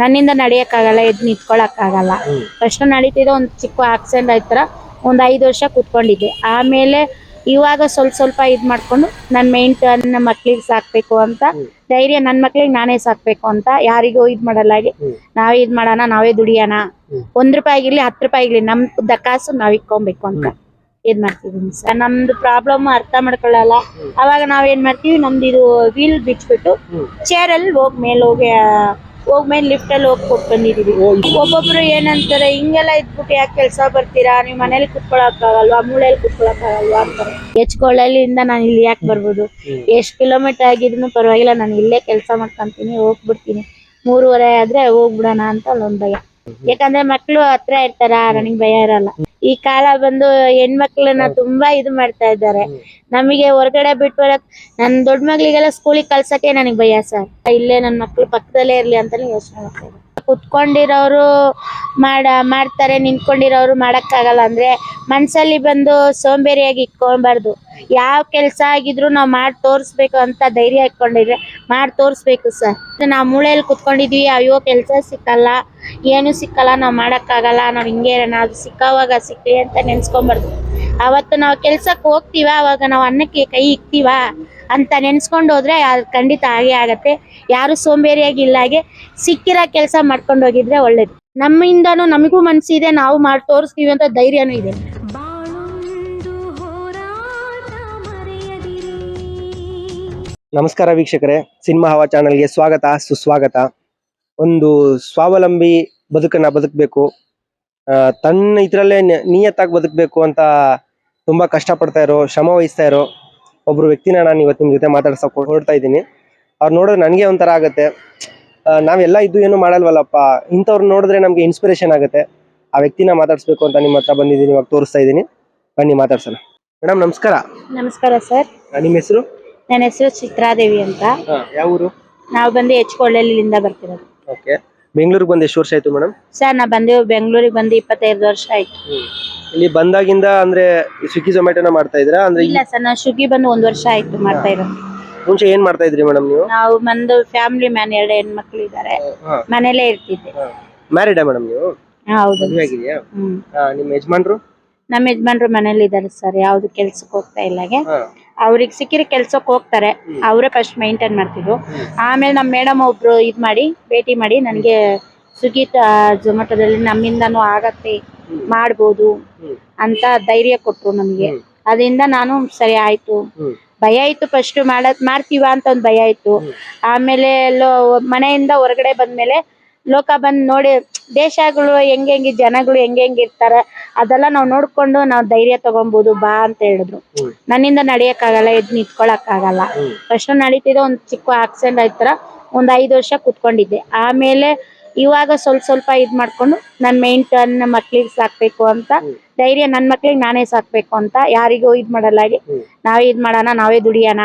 ನನ್ನಿಂದ ನಡಿಯಕ್ಕಾಗಲ್ಲ ಎದ್ ನಿಂತ್ಕೊಳಕ್ಕಾಗಲ್ಲ. ಆಗಲ್ಲ ಫಸ್ಟ್ ನಡೀತಿದ್ರೆ ಒಂದು ಚಿಕ್ಕ ಆಕ್ಸಿಡೆಂಟ್ ಆಯ್ತರ ಒಂದ್ ಐದು ವರ್ಷ ಕೂತ್ಕೊಂಡಿದ್ದೆ. ಆಮೇಲೆ ಇವಾಗ ಸ್ವಲ್ಪ ಸ್ವಲ್ಪ ಇದ್ ಮಾಡ್ಕೊಂಡು ನನ್ ಮೈನ್ ನನ್ನ ಮಕ್ಳಿಗೆ ಸಾಕ್ಬೇಕು ಅಂತ ಧೈರ್ಯ ನನ್ ಮಕ್ಳಿಗೆ ನಾನೇ ಸಾಕ್ಬೇಕು ಅಂತ ಯಾರಿಗೂ ಇದ್ ಮಾಡಲ್ಲ ಹಾಗೆ. ನಾವೇ ಇದ್ ಮಾಡೋಣ ನಾವೇ ದುಡಿಯೋಣ. ಒಂದ್ ರೂಪಾಯಿ ಆಗಿರ್ಲಿ ಹತ್ತು ರೂಪಾಯಿ ಆಗಿರ್ಲಿ ನಮ್ ಕಾಸು ನಾವ್ ಇಕ್ಕೊಬೇಕು ಅಂತ ಇದ್ ಮಾಡ್ತಿದೀನಿ ಸರ್. ನಮ್ದು ಪ್ರಾಬ್ಲಮ್ ಅರ್ಥ ಮಾಡ್ಕೊಳ್ಳಲ್ಲ. ಅವಾಗ ನಾವ್ ಏನ್ ಮಾಡ್ತೀವಿ ನಮ್ದು ಇದು ವೀಲ್ ಬಿಚ್ಬಿಟ್ಟು. ಚೇರ್ ಅಲ್ಲಿ ಹೋಗ್ ಮೇಲೆ ಹೋಗಿ ಹೋಗ್ ಮೇಲೆ ಲಿಫ್ಟ್ ಅಲ್ಲಿ ಹೋಗಿ ಕೊಟ್ಟು ಒಬ್ಬೊಬ್ರು ಏನಂತಾರೆ ಹಿಂಗೆಲ್ಲ ಇದ್ಬಿಟ್ಟು ಯಾಕೆ ಕೆಲಸ ಬರ್ತೀರಾ? ನೀವು ಮನೇಲಿ ಕುತ್ಕೊಳಕ್ಕಾಗಲ್ವಾ ಕುತ್ಕೊಳಕ್ ಕುತ್ಕೊಳಕ್ಕಾಗಲ್ವಾ ಅಂತಾರೆ. ಹೆಚ್ಕೊಳ್ಳಲಿಂದ ನಾನು ಇಲ್ಲಿ ಯಾಕೆ ಬರ್ಬೋದು? ಎಷ್ಟು ಕಿಲೋಮೀಟರ್ ಆಗಿದ್ರು ಪರವಾಗಿಲ್ಲ ನಾನು ಇಲ್ಲೇ ಕೆಲಸ ಮಾಡ್ಕೊಂತೀನಿ ಹೋಗ್ಬಿಡ್ತೀನಿ. ಮೂರುವರೆ ಆದ್ರೆ ಹೋಗ್ಬಿಡೋಣ ಅಂತ ಅಲ್ಲೊಂದ್ ಭಯ. ಯಾಕಂದ್ರೆ ಮಕ್ಳು ಹತ್ರ ಇರ್ತಾರ ನನಗ್ ಭಯ ಇರಲ್ಲ. ಈ ಕಾಲ ಬಂದು ಹೆಣ್ಮಕ್ಳನ್ನ ತುಂಬಾ ಇದು ಮಾಡ್ತಾ ಇದ್ದಾರೆ. ನಮಗೆ ಹೊರಗಡೆ ಬಿಟ್ಟು ಬರಕ್ ನನ್ ದೊಡ್ಡ ಮಗಳಿಗೆಲ್ಲ ಸ್ಕೂಲಿಗೆ ಕಳ್ಸಕ್ಕೆ ನನಗ್ ಭಯ ಸರ್. ಇಲ್ಲೇ ನನ್ ಮಕ್ಳು ಪಕ್ಕದಲ್ಲೇ ಇರ್ಲಿ ಅಂತಾನೆ ಯೋಚನೆ ಮಾಡ್ತಾ ಇದ್ದೀನಿ. ಕುತ್ಕೊಂಡಿರೋರು ಮಾಡ, ಮಾಡ್ತಾರೆ, ನಿಂತ್ಕೊಂಡಿರೋರು ಮಾಡಕ್ಕಾಗಲ್ಲ. ಅಂದ್ರೆ ಮನ್ಸಲ್ಲಿ ಬಂದು ಸೋಂಬೇರಿಯಾಗಿ ಇಟ್ಕೊಬಾರ್ದು ಯಾವ ಕೆಲಸ ಆಗಿದ್ರು ನಾವ್ ಮಾಡಿ ತೋರ್ಸ್ಬೇಕು ಅಂತ ಧೈರ್ಯ ಇಟ್ಕೊಂಡಿದ್ರೆ ಮಾಡಿ ತೋರ್ಸ್ಬೇಕು ಸರ್. ನಾವ್ ಮೂಳೆಯಲ್ಲಿ ಕುತ್ಕೊಂಡಿದ್ವಿ, ಅಯ್ಯೋ ಕೆಲಸ ಸಿಕ್ಕಲ್ಲ, ಏನು ಸಿಕ್ಕಲ್ಲ, ನಾವ್ ಮಾಡಕ್ಕಾಗಲ್ಲ, ನಾವ್ ಹಿಂಗೆ ನಾವು ಸಿಕ್ಕವಾಗ ಸಿಕ್ಲಿ ಅಂತ ನೆನ್ಸ್ಕೊಂಬಾರ್ದು ಅವತ್ತು ನಾವು ಕೆಲ್ಸಕ್ಕೆ ಹೋಗ್ತೀವ? ಅವಾಗ ನಾವು ಅನ್ನಕ್ಕೆ ಕೈ ಇಕ್ತೀವ? ಅಂತ ನೆನ್ಸ್ಕೊಂಡು ಹೋದ್ರೆ ಖಂಡಿತ ಹಾಗೆ ಆಗತ್ತೆ. ಯಾರು ಸೋಂಬೇರಿಯಾಗಿ ಇಲ್ಲ ಹಾಗೆ ಸಿಕ್ಕಿರೋ ಕೆಲಸ ಮಾಡ್ಕೊಂಡು ಹೋಗಿದ್ರೆ ಒಳ್ಳೇದು. ನಮ್ಮಿಂದನೂ ನಮಗೂ ಮನಸ್ಸಿದೆ ನಾವು ಮಾಡಿ ತೋರಿಸ್ತೀವಿ ಅಂತ ಧೈರ್ಯನೂ ಇದೆ. ಬಾಳೊಂದು ಹೋರಾಟ ಮರೆಯದಿರಿ. ನಮಸ್ಕಾರ ವೀಕ್ಷಕರೇ ಸಿನಿಮಾ ಹವಾ ಚಾನಲ್ಗೆ ಸ್ವಾಗತ ಸುಸ್ವಾಗತ. ಒಂದು ಸ್ವಾವಲಂಬಿ ಬದುಕನ್ನ ಬದುಕಬೇಕು. ತನ್ನ ಇದರಲ್ಲೇ ನಿಯತ್ತಾಗಿ ಬದುಕಬೇಕು ಅಂತ ತುಂಬಾ ಕಷ್ಟಪಡ್ತಾ ಇರೋ ಶ್ರಮ ವಹಿಸ್ತಾ ಇರೋ ಒಬ್ರು ವ್ಯಕ್ತಿನ ನಾನು ಇವತ್ತು ನಿಮ್ಮ ಜೊತೆ ಮಾತಾಡ್ಸಕ್ ಹೊರಡ್ತಾ ಇದ್ದೀನಿ. ಅವ್ರು ನೋಡಿದ್ರೆ ನನಗೆ ಒಂಥರ ಆಗುತ್ತೆ. ನಾವೆಲ್ಲ ಇದ್ದು ಏನು ಮಾಡಲ್ವಲ್ಲಪ್ಪ? ಇಂಥವ್ರು ನೋಡಿದ್ರೆ ನಮ್ಗೆ ಇನ್ಸ್ಪಿರೇಷನ್ ಆಗುತ್ತೆ. ಆ ವ್ಯಕ್ತಿನ ಮಾತಾಡ್ಸ್ಬೇಕು ಅಂತ ನಿಮ್ಮ ಹತ್ರ ಬಂದಿದ್ದೀನಿ ಇವಾಗ ತೋರಿಸ್ತಾ ಇದ್ದೀನಿ. ಬನ್ನಿ ಮಾತಾಡ್ಸೋಣ. ಮೇಡಮ್ ನಮಸ್ಕಾರ. ನಮಸ್ಕಾರ ಸರ್. ನಿಮ್ಮ ಹೆಸರು? ನನ್ನ ಹೆಸರು ಚಿತ್ರಾದೇವಿ ಅಂತ. ಯಾವ ಊರು ನಾವು ಬಂದು ಹೆಚ್ಕೊಳ್ಳಲಿಂದ ಬರ್ತಿರೋದು. ಓಕೆ. ಬೆಂಗಳೂರಿಗೆ ಬಂದು ಎಷ್ಟು ವರ್ಷ ಆಯ್ತು ಮೇಡಮ್? ಸರ್ ನಾ ಬಂದೆ ಬೆಂಗಳೂರಿಗೆ ಬಂದು ಇಪ್ಪತ್ತೈದು ವರ್ಷ ಆಯ್ತು. ಇಲ್ಲಿ ಬಂದಾಗಿಂದ ಅಂದ್ರೆ ಸ್ವಿಗ್ಗಿ ಝೊಮ್ಯಾಟೋನ ಮಾಡ್ತಾ ಇದ್ರಾ ಅಂದ್ರೆ ಇಲ್ಲ ಸರ್ ನಾ ಸ್ವಿಗ್ಗಿ ಬಂದು ಒಂದ್ ವರ್ಷ ಆಯ್ತು ಮಾಡ್ತಾ ಇರೋದು. ಮುಂಚೆ ಏನ್ ಮಾಡ್ತಾ ಇದ್ರಿ ಮೇಡಮ್ ನೀವು? ನಾವು ಬಂದು ಫ್ಯಾಮಿಲಿ ಮ್ಯಾನ್ ಎರಡು ಹೆಣ್ಮಕ್ಳು ಇದ್ದಾರೆ. ಮನೇಲೇ ಇರ್ತಿದ್ದೆ. ಮ್ಯಾರಿಡಾ ಮೇಡಮ್ ನೀವು? ಹಾ, ಹೌದು. ಮದುವೆ ಆಗಿದೆಯಾ? ಹ್ಮ್. ನಿಮ್ಮ ಯಜಮಾನ್ರು? ನಮ್ಮ ಯಜಮಾನ್ರು ಮನೇಲಿ ಇದ್ದಾರೆ ಸರ್ ಯಾವ್ದು ಕೆಲ್ಸಕ್ಕೆ ಹೋಗ್ತಾ ಇಲ್ಲಾಗೆ ಹಾ. ಅವ್ರಿಗೆ ಸಿಕ್ಕಿರೋ ಕೆಲ್ಸಕ್ಕೆ ಹೋಗ್ತಾರೆ, ಅವರೇ ಫಸ್ಟ್ ಮೈಂಟೈನ್ ಮಾಡ್ತಿದ್ರು ಆಮೇಲೆ ನಮ್ಮ ಮೇಡಮ್ ಒಬ್ರು ಇದು ಮಾಡಿ, ಭೇಟಿ ಮಾಡಿ ನನಗೆ ಸ್ವಿಗ್ಗಿ ಜೊಮ್ಯಾಟೊದಲ್ಲಿ ನಮ್ಮಿಂದನೂ ಆಗತ್ತೆ, ಮಾಡ್ಬೋದು ಅಂತ ಧೈರ್ಯ ಕೊಟ್ರು ನಮ್ಗೆ. ಅದರಿಂದ ನಾನು ಸರಿ ಆಯ್ತು. ಭಯ ಇತ್ತು ಫಸ್ಟ್ ಮಾಡತ್ ಮಾಡ್ತೀವ ಅಂತ ಒಂದ್ ಭಯ ಇತ್ತು. ಆಮೇಲೆ ಎಲ್ಲೋ ಮನೆಯಿಂದ ಹೊರಗಡೆ ಬಂದ್ಮೇಲೆ ಲೋಕ ಬಂದ್ ನೋಡಿ ದೇಶಗಳು ಹೆಂಗ್ ಹೆಂಗ್ ಜನಗಳು ಹೆಂಗ್ ಹೆಂಗ್ ಇರ್ತಾರೆ ಅದೆಲ್ಲ ನಾವ್ ನೋಡ್ಕೊಂಡು ನಾವ್ ಧೈರ್ಯ ತಗೊಂಬೋದು ಬಾ ಅಂತ ಹೇಳಿದ್ರು. ನನ್ನಿಂದ ನಡಿಯಕ್ ಆಗಲ್ಲ ಎದ್ ನಿತ್ಕೊಳಕ್ ಆಗಲ್ಲ ಫಸ್ಟ್ ನಡೀತಿದ್ದೆ ಒಂದ್ ಚಿಕ್ಕ ಆಕ್ಸಿಡೆಂಟ್ ಆಯ್ತರ ಒಂದ್ ಐದು ವರ್ಷ ಕುತ್ಕೊಂಡಿದ್ದೆ. ಆಮೇಲೆ ಇವಾಗ ಸ್ವಲ್ಪ ಸ್ವಲ್ಪ ಇದ್ ಮಾಡ್ಕೊಂಡು ನನ್ ಮೈನ್ ಟರ್ನ್ ಮಕ್ಳಿಗೆ ಸಾಕ್ಬೇಕು ಅಂತ ಧೈರ್ಯ ನನ್ ಮಕ್ಳಿಗೆ ನಾನೇ ಸಾಕ್ಬೇಕು ಅಂತ ಯಾರಿಗೂ ಇದ್ ಮಾಡಲ್ಲ ಹಾಗೆ. ನಾವೇ ಇದ್ ಮಾಡೋಣ ನಾವೇ ದುಡಿಯೋಣ.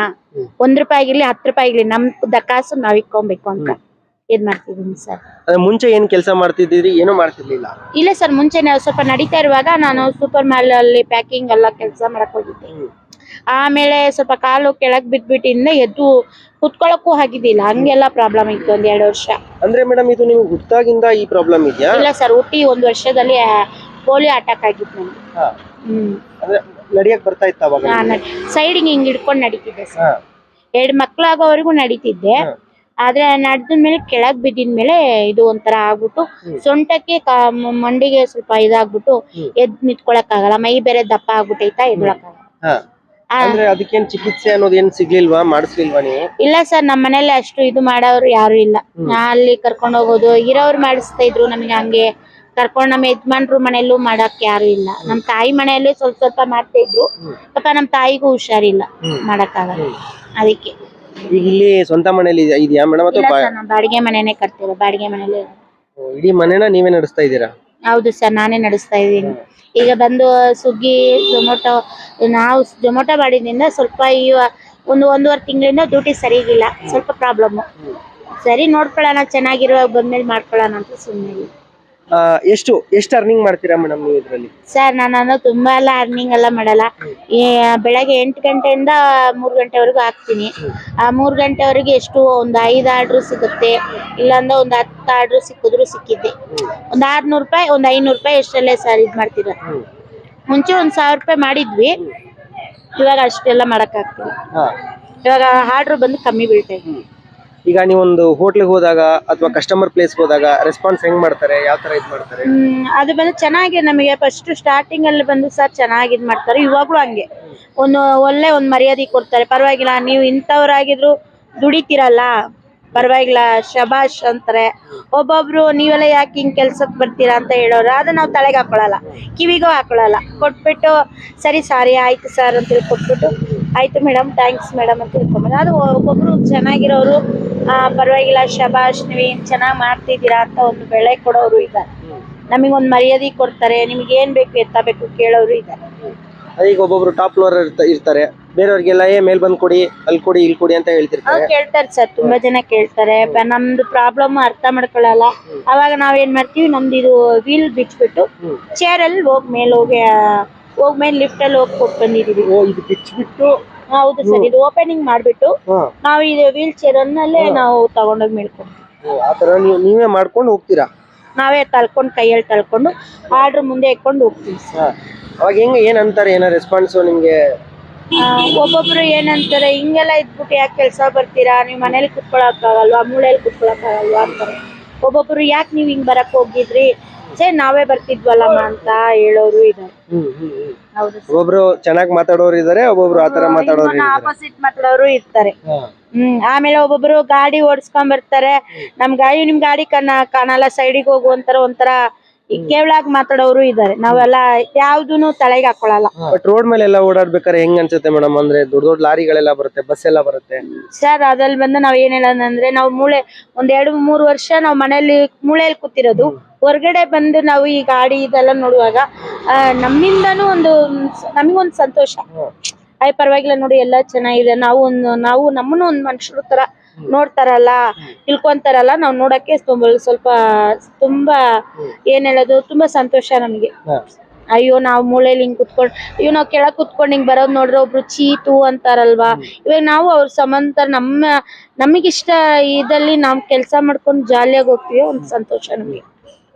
ಒಂದ್ ರೂಪಾಯಿ ಆಗಿರ್ಲಿ ಹತ್ತು ರೂಪಾಯಿ ಆಗಿರ್ಲಿ ನಮ್ ದಕಾಸು ಕಾಸು ನಾವ್ ಇಕ್ಕೊಬೇಕು ಅಂತ. ಇದ್ ಮಾಡ್ತಿದೀನಿ ಸರ್? ಅಂದ್ರೆ ಮುಂಚೆ ಏನ್ ಕೆಲಸ ಮಾಡ್ತಿದ್ದೀರಿ ಏನೂ ಮಾಡ್ತಿರ್ಲಿಲ್ಲ? ಇಲ್ಲ ಸರ್ ಮುಂಚೆ ನಾವು ಸ್ವಲ್ಪ ನಡೀತಾ ಇರುವಾಗ ನಾನು ಸೂಪರ್ ಮಾಲ್ ಅಲ್ಲಿ ಪ್ಯಾಕಿಂಗ್ ಎಲ್ಲ ಕೆಲಸ ಮಾಡಕ್ ಹೋಗಿದ್ದೆ. ಆಮೇಲೆ ಸ್ವಲ್ಪ ಕಾಲು ಕೆಳಗ್ ಬಿದ್ಬಿಟ್ಟಿಂದ ಎದ್ದು ಕುತ್ಕೊಳಕ್ಕೂ ಆಗಿದ್ದಿಲ್ಲ ಹಂಗೆಲ್ಲ ಪ್ರಾಬ್ಲಮ್ ಇತ್ತು ಒಂದ್ ಎರಡು ವರ್ಷ. ಅಂದ್ರೆ ಮೇಡಮ್ ಇದು ನಿಮ್ಗೆ ಹುಟ್ಟಾಗಿಂದ ಈ ಪ್ರಾಬ್ಲಮ್ ಇದೆಯಾ? ಇಲ್ಲ ಸರ್ ಹುಟ್ಟಿ ಒಂದ್ ವರ್ಷದಲ್ಲಿ ಪೋಲಿಯೋ ಅಟ್ಯಾಕ್ ಆಗಿತ್ತು ನನಗೆ ಹಾ. ಹ್ಮ್. ಅಂದ್ರೆ ನಡಿಯಕ್ ಬರ್ತಾ ಇತ್ತು ಅವಾಗ ಸೈಡಿಗೆ ಹಿಂಗ್ ಹಿಡ್ಕೊಂಡ್ ನಡೀತಿದ್ದೆ ಸರ್. ಹಾ. ಎರಡ್ ಮಕ್ಳಾಗೋವರೆಗೂ ನಡೀತಿದ್ದೆ. ಹಾ. ಆದ್ರೆ ನಡೆದ ಮೇಲೆ ಕೆಳಗ್ ಬಿದ್ದಿದ ಮೇಲೆ ಇದು ಒಂಥರ ಆಗ್ಬಿಟ್ಟು ಸೊಂಟಕ್ಕೆ ಮಂಡಿಗೆ ಸ್ವಲ್ಪ ಇದಾಗ್ಬಿಟ್ಟು. ಎದ್ ನಿಂತ್ಕೊಳಕ್ ಆಗಲ್ಲ ಮೈ ಬೇರೆ ದಪ್ಪ ಆಗ್ಬಿಟ್ಟೈತಾ ಎದ್ಕೊಳಕ್. ಅಂದ್ರೆ ಅದಕ್ಕೇನ್ ಚಿಕಿತ್ಸೆ ಅನ್ನೋದು ಏನ್ ಸಿಗ್ಲಿಲ್ವಾ? ಮಾಡಿಸ್ಲಿಲ್ವಾ ನೀವು? ಇಲ್ಲ ಸರ್ ನಮ್ಮ ಮನೇಲಿ ಅಷ್ಟು ಇದು ಮಾಡೋರು ಯಾರು ಇಲ್ಲ. ನಾ ಅಲ್ಲಿ ಕರ್ಕೊಂಡ್ ಹೋಗೋದು ಇರೋರು ಮಾಡಿಸ್ತಾ ಇದ್ರು ನಮ್ಗೆ ಹಂಗೆ. ಕರ್ಕೊಂಡ್ ನಮ್ಮ ಯಜಮಾನ್ರು ಮನೆಯಲ್ಲೂ ಮಾಡಕ್ ಯಾರು ಇಲ್ಲ. ನಮ್ ತಾಯಿ ಮನೆಯಲ್ಲೂ ಸ್ವಲ್ಪ ಸ್ವಲ್ಪ ಮಾಡ್ತಾ ಇದ್ರು. ಪಾಪ ನಮ್ ತಾಯಿಗೂ ಹುಷಾರಿಲ್ಲ. ಮಾಡಕ್ಕಾಗಲ್ಲ. ಅದಕ್ಕೆ. ಈಗ ಇಲ್ಲಿ ಸ್ವಂತ ಮನೇಲಿ ಇದೆಯಾ- ಇದೆಯಾ ಮೇಡಮ್ ಇಲ್ಲ ಅಥವಾ ಸರ್ ನಾವು ಬಾಡಿಗೆ ಮನೆನೇ ಕಟ್ತೀವಿ ಬಾಡಿಗೆ ಮನೇಲಿ ಇದೆ ಇಡೀ ಮನೇನ ನೀವೇ ನಡೆಸ್ತಾ ಇದ್ದೀರಾ? ಹೌದು ಸರ್ ನಾನೇ ನಡೆಸ್ತಾ ಇದ್ದೀನಿ. ಈಗ ಬಂದು ಸುಗ್ಗಿ ಜೊಮೊಟೊ ನಾವು ಜೊಮೊಟೊ ಮಾಡಿದ್ರಿಂದ ಸ್ವಲ್ಪ ಈ ಒಂದು ಒಂದೂವರೆ ತಿಂಗಳಿಂದ ಡ್ಯೂಟಿ ಸರಿಗಿಲ್ಲ ಸ್ವಲ್ಪ ಪ್ರಾಬ್ಲಮ್ ಸರಿ ನೋಡ್ಕೊಳ್ಳೋಣ ಚೆನ್ನಾಗಿರುವಾಗ ಬಂದ್ಮೇಲೆ ಮಾಡ್ಕೊಳ್ಳೋಣ ಅಂತ ಸುಮ್ಮನೆ ಎಷ್ಟು ಎಷ್ಟು ಅರ್ನಿಂಗ್ ಮಾಡ್ತೀರಾ ಮೇಡಮ್ ನೀವು ಇದರಲ್ಲಿ? ಸರ್ ನಾನು ತುಂಬಾ ಎಲ್ಲ ಅರ್ನಿಂಗ್ ಎಲ್ಲ ಮಾಡಲ್ಲ. ಈ ಬೆಳಗ್ಗೆ ಎಂಟು ಗಂಟೆಯಿಂದ ಮೂರು ಗಂಟೆವರೆಗೂ ಹಾಕ್ತೀನಿ. ಆ ಮೂರು ಗಂಟೆವರೆಗೆ ಎಷ್ಟು ಒಂದು ಐದು ಆರ್ಡ್ರು ಸಿಗುತ್ತೆ ಇಲ್ಲಾಂದ್ರೆ ಒಂದು ಹತ್ತು ಆರ್ಡ್ರು ಸಿಕ್ಕಿದ್ರು ಸಿಕ್ಕಿದ್ದೆ ಒಂದು ಆರ್ನೂರು ರೂಪಾಯಿ ಒಂದು ಐನೂರು ರೂಪಾಯಿ ಎಷ್ಟಲ್ಲೇ ಸರ್ ಇದು ಮಾಡ್ತೀರಾ. ಮುಂಚೆ ಒಂದು ಸಾವಿರ ರೂಪಾಯಿ ಮಾಡಿದ್ವಿ. ಇವಾಗ ಅಷ್ಟೆಲ್ಲ ಮಾಡೋಕ್ಕಾಗ್ತಿಲ್ಲ. ಇವಾಗ ಆರ್ಡರ್ ಬಂದು ಕಮ್ಮಿ ಬೀಳ್ತಾ ಈಗ ನೀವೊಂದು ಗೆ ಹೋದಾಗ ಅಥವಾ ಕಸ್ಟಮರ್ ಪ್ಲೇಸ್ ಹೋದಾಗ ರೆಸ್ಪಾನ್ಸ್ ಹೆಂಗ್ ಮಾಡ್ತಾರೆ? ಯಾವ ತರ ಇದ್ ಮಾಡ್ತಾರೆ? ಹ್ಮ್, ಅದು ಬಂದು ಚೆನ್ನಾಗಿ ನಮಗೆ ಫಸ್ಟ್ ಸ್ಟಾರ್ಟಿಂಗ್ ಅಲ್ಲಿ ಬಂದು ಸರ್ ಚೆನ್ನಾಗಿ ಇದ್ ಮಾಡ್ತಾರೆ. ಇವಾಗ್ಲೂ ಹಂಗೆ. ಒಂದು ಒಳ್ಳೆ ಒಂದು ಮರ್ಯಾದೆ ಕೊಡ್ತಾರೆ. ಪರವಾಗಿಲ್ಲ ನೀವು ಇಂಥವ್ರಾಗಿದ್ರು ದುಡಿತೀರಲ್ಲ. ಪರವಾಗಿಲ್ಲ ಶಬಾಷ್ ಅಂತಾರೆ. ಒಬ್ಬೊಬ್ರು ನೀವೆಲ್ಲ ಯಾಕೆ ಹಿಂಗ್ ಕೆಲ್ಸಕ್ಕೆ ಬರ್ತೀರಾ ಅಂತ ಹೇಳೋರು. ಅದು ನಾವು ತಲೆಗೆ ಹಾಕೊಳಲ್ಲ. ಕಿವಿಗೂ ಹಾಕೊಳ್ಳಲ್ಲ ಕೊಟ್ಬಿಟ್ಟು ಸರಿ ಸಾರಿ ಆಯ್ತು ಸರ್ ಅಂತೇಳಿ ಕೊಟ್ಬಿಟ್ಟು ಆಯ್ತು ಮೇಡಮ್ ಥ್ಯಾಂಕ್ಸ್ ಮೇಡಮ್ ಅಂತ ತಿಳ್ಕೊಂಬೋದು ಅದು ಒಬ್ಬೊಬ್ರು ಚೆನ್ನಾಗಿರೋರು ಪರವಾಗಿಲ್ಲ ಶಬಾಷ್ ನೀವು ಏನು ಚೆನ್ನಾಗಿ ಮಾಡ್ತಿದ್ದೀರಾ ಅಂತ ಒಂದು ಬೆಳೆ ಕೊಡೋರು ಇದ್ದಾರೆ. ನಮಗೊಂದು ಮರ್ಯಾದೆ ಕೊಡ್ತಾರೆ ನಿಮ್ಗೆ ಏನ್ ಬೇಕು ಎತ್ತ ಬೇಕು ಕೇಳೋರು ಇದ್ದಾರೆ. ಈಗ ಒಬ್ಬೊಬ್ರು ಟಾಪ್ ಫ್ಲೋರ್ ಇರ್ತಾರೆ. ಬೇರೆಯವ್ರಿಗೆಲ್ಲ ಏ ಮೇಲ್ ಬಂದ್ ಕೊಡಿ ಅಲ್ಲಿ ಕೊಡಿ ಇಲ್ಲಿ ಕೊಡಿ ಅಂತ ಹೇಳ್ತಿರ್ತಾರೆ. ಅವ್ರು ಕೇಳ್ತಾರೆ ಸರ್ ತುಂಬಾ ಜನ ಕೇಳ್ತಾರೆ. ಬ- ನಮ್ದು ಪ್ರಾಬ್ಲಮ್ ಅರ್ಥ ಮಾಡ್ಕೊಳಲ್ಲ ಅವಾಗ ನಾವೇನ್ ಮಾಡ್ತೀವಿ ನಮ್ದು ಇದು ವೀಲ್ ಬಿಚ್ಬಿಟ್ಟು ಚೇರ್ ಅಲ್ಲಿ ಹೋಗ್ ಮೇಲೆ ಹೋಗಿ ಆ, ಹೋಗ್ ಮೇಲೆ ಲಿಫ್ಟ್ ಅಲ್ಲಿ ಹೋಗಿ ಕೊಟ್ಟು ಬಂದಿದೀವಿ ಓ ಇದು ಬಿಚ್ಚಿಬಿಟ್ಟು ಹೌದು ಸರ್ ಇದು ಓಪನಿಂಗ್ ಮಾಡ್ಬಿಟ್ಟು ಹಾ. ನಾವು ಇದು ವೀಲ್ ಚೇರ್ ಅನ್ನಲ್ಲೇ ನಾವು ತಗೊಂಡೋಗಿ ಮೇಳ್ಕೊಂಡು ಓ, ಆ ತರ ನೀವು ನೀವೇ ಮಾಡ್ಕೊಂಡು ಹೋಗ್ತೀರಾ? ನಾವೇ ತಳ್ಕೊಂಡು ಕೈಯಲ್ಲಿ ತಳ್ಕೊಂಡು ಆರ್ಡರ್ ಮುಂದೆ ಇಟ್ಕೊಂಡು ಹೋಗ್ತೀವಿ ಸರ್. ಹಾ. ಅವಾಗ ಹೆಂಗ್ ಏನ್ ಅಂತಾರೆ? ಏನೋ ರೆಸ್ಪಾನ್ಸ್ ನಿಮ್ಗೆ? ಆ, ಒಬ್ಬೊಬ್ರು ಏನಂತಾರೆ ಹಿಂಗೆಲ್ಲ ಇದ್ಬಿಟ್ಟು ಯಾಕೆ ಕೆಲಸ ಬರ್ತೀರಾ? ನೀವು ಮನೇಲಿ ಕುತ್ಕೊಳಕ್ಕಾಗಲ್ವಾ? ಮೂಳೆಯಲ್ಲಿ ಕುತ್ಕೊಳಕ್ಕಾಗಲ್ವಾ ಅಂತಾರೆ. ಒಬ್ಬೊಬ್ರು ಯಾಕೆ ನೀವ್ ಹಿಂಗ್ ಬರಕ್ ಹೋಗಿದ್ರಿ? ಸೇ ನಾವೇ ಬರ್ತಿದ್ವಲ್ಲಮ್ಮ ಅಂತ ಹೇಳೋರು ಇದಾರೆ. ಹೌದು ಒಬ್ಬೊಬ್ರು ಚೆನ್ನಾಗಿ ಮಾತಾಡೋರು ಇದಾರೆ ಒಬ್ಬೊಬ್ರು ಆತರ ಮಾತಾಡೋರು ಇದಾರೆ. ಆಪೋಸಿಟ್ ಮಾತಾಡೋರು ಇರ್ತಾರೆ. ಹ್ಮ್ ಆಮೇಲೆ ಒಬ್ಬೊಬ್ರು ಗಾಡಿ ಓಡಿಸ್ಕೊಂಡ್ ಬರ್ತಾರೆ. ನಮ್ ಗಾಡಿ ನಿಮ್ ಗಾಡಿ ಕಣ್ಣ ಕಾಣಲ್ಲ ಸೈಡಿಗೆ ಹೋಗು ಅಂತಾರ ಒಂಥರ ಕೇವಲಾಗಿ ಮಾತಾಡೋರು ಇದ್ದಾರೆ ನಾವೆಲ್ಲ ಯಾವ್ದೂನು ತಲೆಗೆ ಹಾಕೊಳ್ಳಲ್ಲ ಬಟ್ ರೋಡ್ ಮೇಲೆ ಎಲ್ಲ ಓಡಾಡ್ಬೇಕಾದ್ರೆ ಹೆಂಗ್ ಅನ್ಸುತ್ತೆ ಮೇಡಮ್ ಅಂದ್ರೆ ದೊಡ್ಡ ದೊಡ್ಡ ಲಾರಿಗಳೆಲ್ಲ ಬರುತ್ತೆ ಬಸ್ ಎಲ್ಲ ಬರುತ್ತೆ. ಸರ್ ಅದ್ರಲ್ಲಿ ಬಂದು ನಾವ್ ಏನ್ ಹೇಳೋದಂದ್ರೆ ನಾವು ಮೂಳೆ ಒಂದ್ ಎರಡು ಮೂರು ವರ್ಷ ನಾವು ಮನೆಯಲ್ಲಿ ಮೂಳೆಯಲ್ಲಿ ಕೂತಿರೋದು. ಹೊರಗಡೆ ಬಂದು ನಾವು ಈ ಗಾಡಿ ಇದೆಲ್ಲ ನೋಡುವಾಗ ಆ, ನಮ್ಮಿಂದನೂ ಒಂದು ನಮಗೊಂದು ಸಂತೋಷ. ಅಯ್ಯ ಪರವಾಗಿಲ್ಲ ನೋಡಿ ಎಲ್ಲ ಚೆನ್ನಾಗಿದೆ. ನಾವು ಒಂದು ನಾವು ನಮ್ಮನ್ನು ಒಂದು ಮನುಷ್ಯರ ತರ ನೋಡ್ತಾರಲ್ಲ ತಿಳ್ಕೊಂತಾರಲ್ಲ ನಾವು ನೋಡಕ್ಕೆ ತುಂಬ ಸ್ವಲ್ಪ ತುಂಬಾ ಏನ್ ಹೇಳೋದು ತುಂಬಾ ಸಂತೋಷ ನಮ್ಗೆ. ಅಯ್ಯೋ ನಾವು ಮೂಳೆಲಿ ಹಿಂಗ್ ಕುತ್ಕೊಂಡ್ ಅಯ್ಯೋ ನಾವ್ ಕೆಳಗ್ ಕುತ್ಕೊಂಡ್ ಹಿಂಗ್ ಬರೋದ್ ನೋಡ್ರೆ ಒಬ್ರು ಚೀತು ಅಂತಾರಲ್ವಾ? ಇವಾಗ ನಾವು ಅವ್ರ ಸಂಬಂಧ ನಮ್ಮ ನಮಗಿಷ್ಟ ಇದಲ್ಲಿ ನಾವ್ ಕೆಲ್ಸ ಮಾಡ್ಕೊಂಡು ಜಾಲಿಯಾಗಿ ಹೋಗ್ತೀವಿ ಒಂದ್ ಸಂತೋಷ ನಮ್ಗೆ.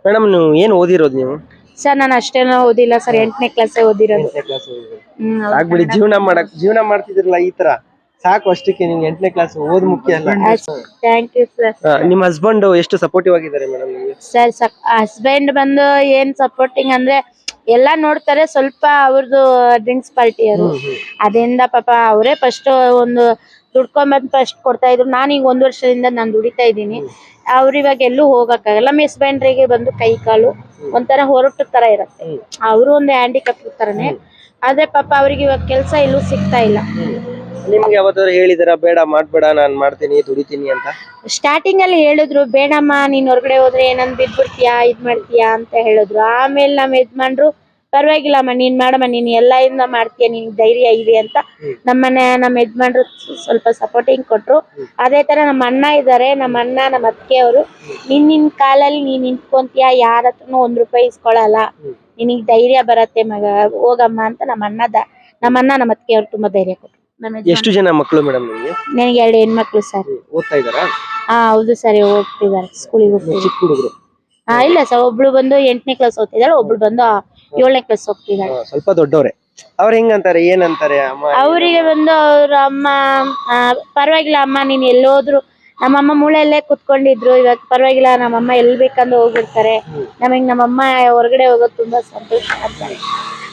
ಮೇಡಮ್ ನೀವು ಏನ್ ಓದಿರೋದು ನೀವು? ಸರ್ ನಾನು ಅಷ್ಟೇನೋ ಓದಿಲ್ಲ ಸರ್ ಎಂಟನೇ ಕ್ಲಾಸ್ ಓದಿರೋದು. ಹ್ಮ್ ಹೌದು. ಸಾಕ್ಬಿಡಿ ಜೀವನ ಮಾಡಕ್ ಜೀವನ ಮಾಡ್ತಿದ್ರಲ್ಲ ಈ ತರ? ಸಾಕು ಅಷ್ಟಕ್ಕೆ ನಿಮ್ಗೆ ಎಂಟನೇ ಕ್ಲಾಸ್ ಓದ್ ಮುಖ್ಯ ಅಲ್ಲ. ಥ್ಯಾಂಕ್ ಯು ಸರ್ ಆ, ನಿಮ್ ಹಸ್ಬೆಂಡ್ ಎಷ್ಟು ಸಪೋರ್ಟಿವ್ ಆಗಿದ್ದಾರೆ ಮೇಡಮ್ ನಿಮ್ಗೆ? ಸರ್ ಹಸ್ಬೆಂಡ್ ಬಂದು ಏನ್ ಸಪೋರ್ಟಿಂಗ್ ಅಂದ್ರೆ ಎಲ್ಲಾ ನೋಡ್ತಾರೆ ಸ್ವಲ್ಪ ಅವ್ರದ್ದು ಡ್ರಿಂಕ್ಸ್ ಪಾರ್ಟಿ ಅವರು. ಅದರಿಂದ ಪಾಪ ಅವರೇ ಫಸ್ಟ್ ಒಂದು ದುಡ್ಕೊಂಬಂದ್ ಫಸ್ಟ್ ಕೊಡ್ತಾ ಇದ್ರು. ನಾನು ಈಗ ಒಂದ್ ವರ್ಷದಿಂದ ನಾನು ದುಡಿತಾ ಇದ್ದೀನಿ. ಅವ್ರು ಇವಾಗ ಎಲ್ಲೂ ಹೋಗಕ್ಕಾಗಲ್ಲ. ಮಿಸ್ ಬ್ಯಾಂಡ್ರಿಗೆ ಬಂದು ಕೈ ಕಾಲು ಒಂಥರ ಹೊರಟು ತರ ಇರತ್ತೆ. ಅವರು ಒಂದು ಹ್ಯಾಂಡಿಕ್ಯಾಪ್ ತರನೇ ಆದ್ರೆ ಪಾಪ ಅವ್ರಿಗೆ ಇವಾಗ ಕೆಲಸ ಎಲ್ಲೂ ಸಿಗ್ತಾ ಇಲ್ಲ. ನಿಮ್ಗೆ ಯಾವತ್ತಾದ್ರು ಹೇಳಿದಾರ ಬೇಡ ಮಾಡ್ಬೇಡ ನಾನ್ ಮಾಡ್ತೀನಿ ದುಡಿತೀನಿ ಅಂತ? ಸ್ಟಾರ್ಟಿಂಗ್ ಅಲ್ಲಿ ಹೇಳಿದ್ರು ಬೇಡಮ್ಮ ನೀನ್ ಹೊರಗಡೆ ಹೋದ್ರೆ ಏನನ್ ಬಿದ್ಬಿಡ್ತೀಯಾ ಇದ್ ಮಾಡ್ತೀಯಾ? ಅಂತ ಹೇಳಿದ್ರು. ಆಮೇಲೆ ನಮ್ ಯಜಮಾನ್ರು ಪರವಾಗಿಲ್ಲಮ್ಮ ನೀನ್ ಮಾಡಮ್ಮ ನೀನ್ ಎಲ್ಲ ಇಂದ ಮಾಡ್ತೀಯ ನಿನ್ ಧೈರ್ಯ ಇದೆ ಅಂತ ನಮ್ಮನೆ ನಮ್ ಯಜಮಾನ್ರು ಸ್ವಲ್ಪ ಸಪೋರ್ಟಿಂಗ್ ಕೊಟ್ರು. ಅದೇ ತರ ನಮ್ಮ ಅಣ್ಣ ಇದ್ದಾರೆ ನಮ್ಮ ಅಣ್ಣ ನಮ್ಮ ಅತ್ತಿಗೆ ಅವರು ನಿನ್ ನಿನ್ ಕಾಲಲ್ಲಿ ನೀನ್ ನಿಂತ್ಕೊಂತೀಯ ಯಾರ ಹತ್ರನೂ ಒಂದ್ ರೂಪಾಯಿ ಇಸ್ಕೊಳಲ್ಲ. ನಿನಗ್ ಧೈರ್ಯ ಬರತ್ತೆ ಮಗ ಹೋಗಮ್ಮ ಅಂತ ನಮ್ಮ ಅಣ್ಣದ ನಮ್ಮ ಅಣ್ಣ ನಮ್ಮ ಅತ್ತಿಗೆ ಅವ್ರು ತುಂಬಾ ಧೈರ್ಯ ಕೊಟ್ರು. ನಮ್ಮ ಎಷ್ಟು ಜನ ಮಕ್ಕಳು ಮೇಡಮ್ ನಿಮಗೆ? ನನಗೆ ಎರಡು ಹೆಣ್ಮಕ್ಳು ಸರ್. ಓದ್ತಾ ಇದಾರಾ ಹಾ ಹೌದು ಸರಿ ಹೋಗ್ತಿದ್ದಾರೆ ಸ್ಕೂಲಿಗೆ ಹೋಗ್ತಿದ್ದಾರೆ. ಚಿಕ್ಕ ಹುಡುಗರು. ಹಾ ಇಲ್ಲ ಸರ್ ಒಬ್ಳು ಬಂದು ಎಂಟನೇ ಕ್ಲಾಸ್ ಓದ್ತಿದ್ದಾಳೆ ಒಬ್ಳು ಬಂದು ಏಳನೇ ಕ್ಲಾಸ್ ಹೋಗ್ತಿದ್ದಾಳೆ. ಸ್ವಲ್ಪ ದೊಡ್ಡವ್ರೆ. ಅವ್ರ ಹೆಂಗಂತಾರೆ ಏನಂತಾರೆ ಅಮ್ಮ? ಅವರಿಗೆ ಬಂದು ಅವ್ರ ಅಮ್ಮ ಆ, ಪರವಾಗಿಲ್ಲ ಅಮ್ಮ ನೀನ್ ಎಲ್ಲೋದ್ರು ನಮ್ಮಮ್ಮ ಮೂಳೆಯಲ್ಲೇ ಕುತ್ಕೊಂಡಿದ್ರು ಇವಾಗ ಪರವಾಗಿಲ್ಲ ನಮ್ಮಮ್ಮ ಎಲ್ಲಿ ಬೇಕಂದ್ರೆ ಹೋಗ್ಬಿಡ್ತಾರೆ ನಮಗ್ ನಮ್ಮಮ್ಮ ಹೊರಗಡೆ ಹೋಗೋದು ತುಂಬಾ ಸಂತೋಷ ಅಂತಾರೆ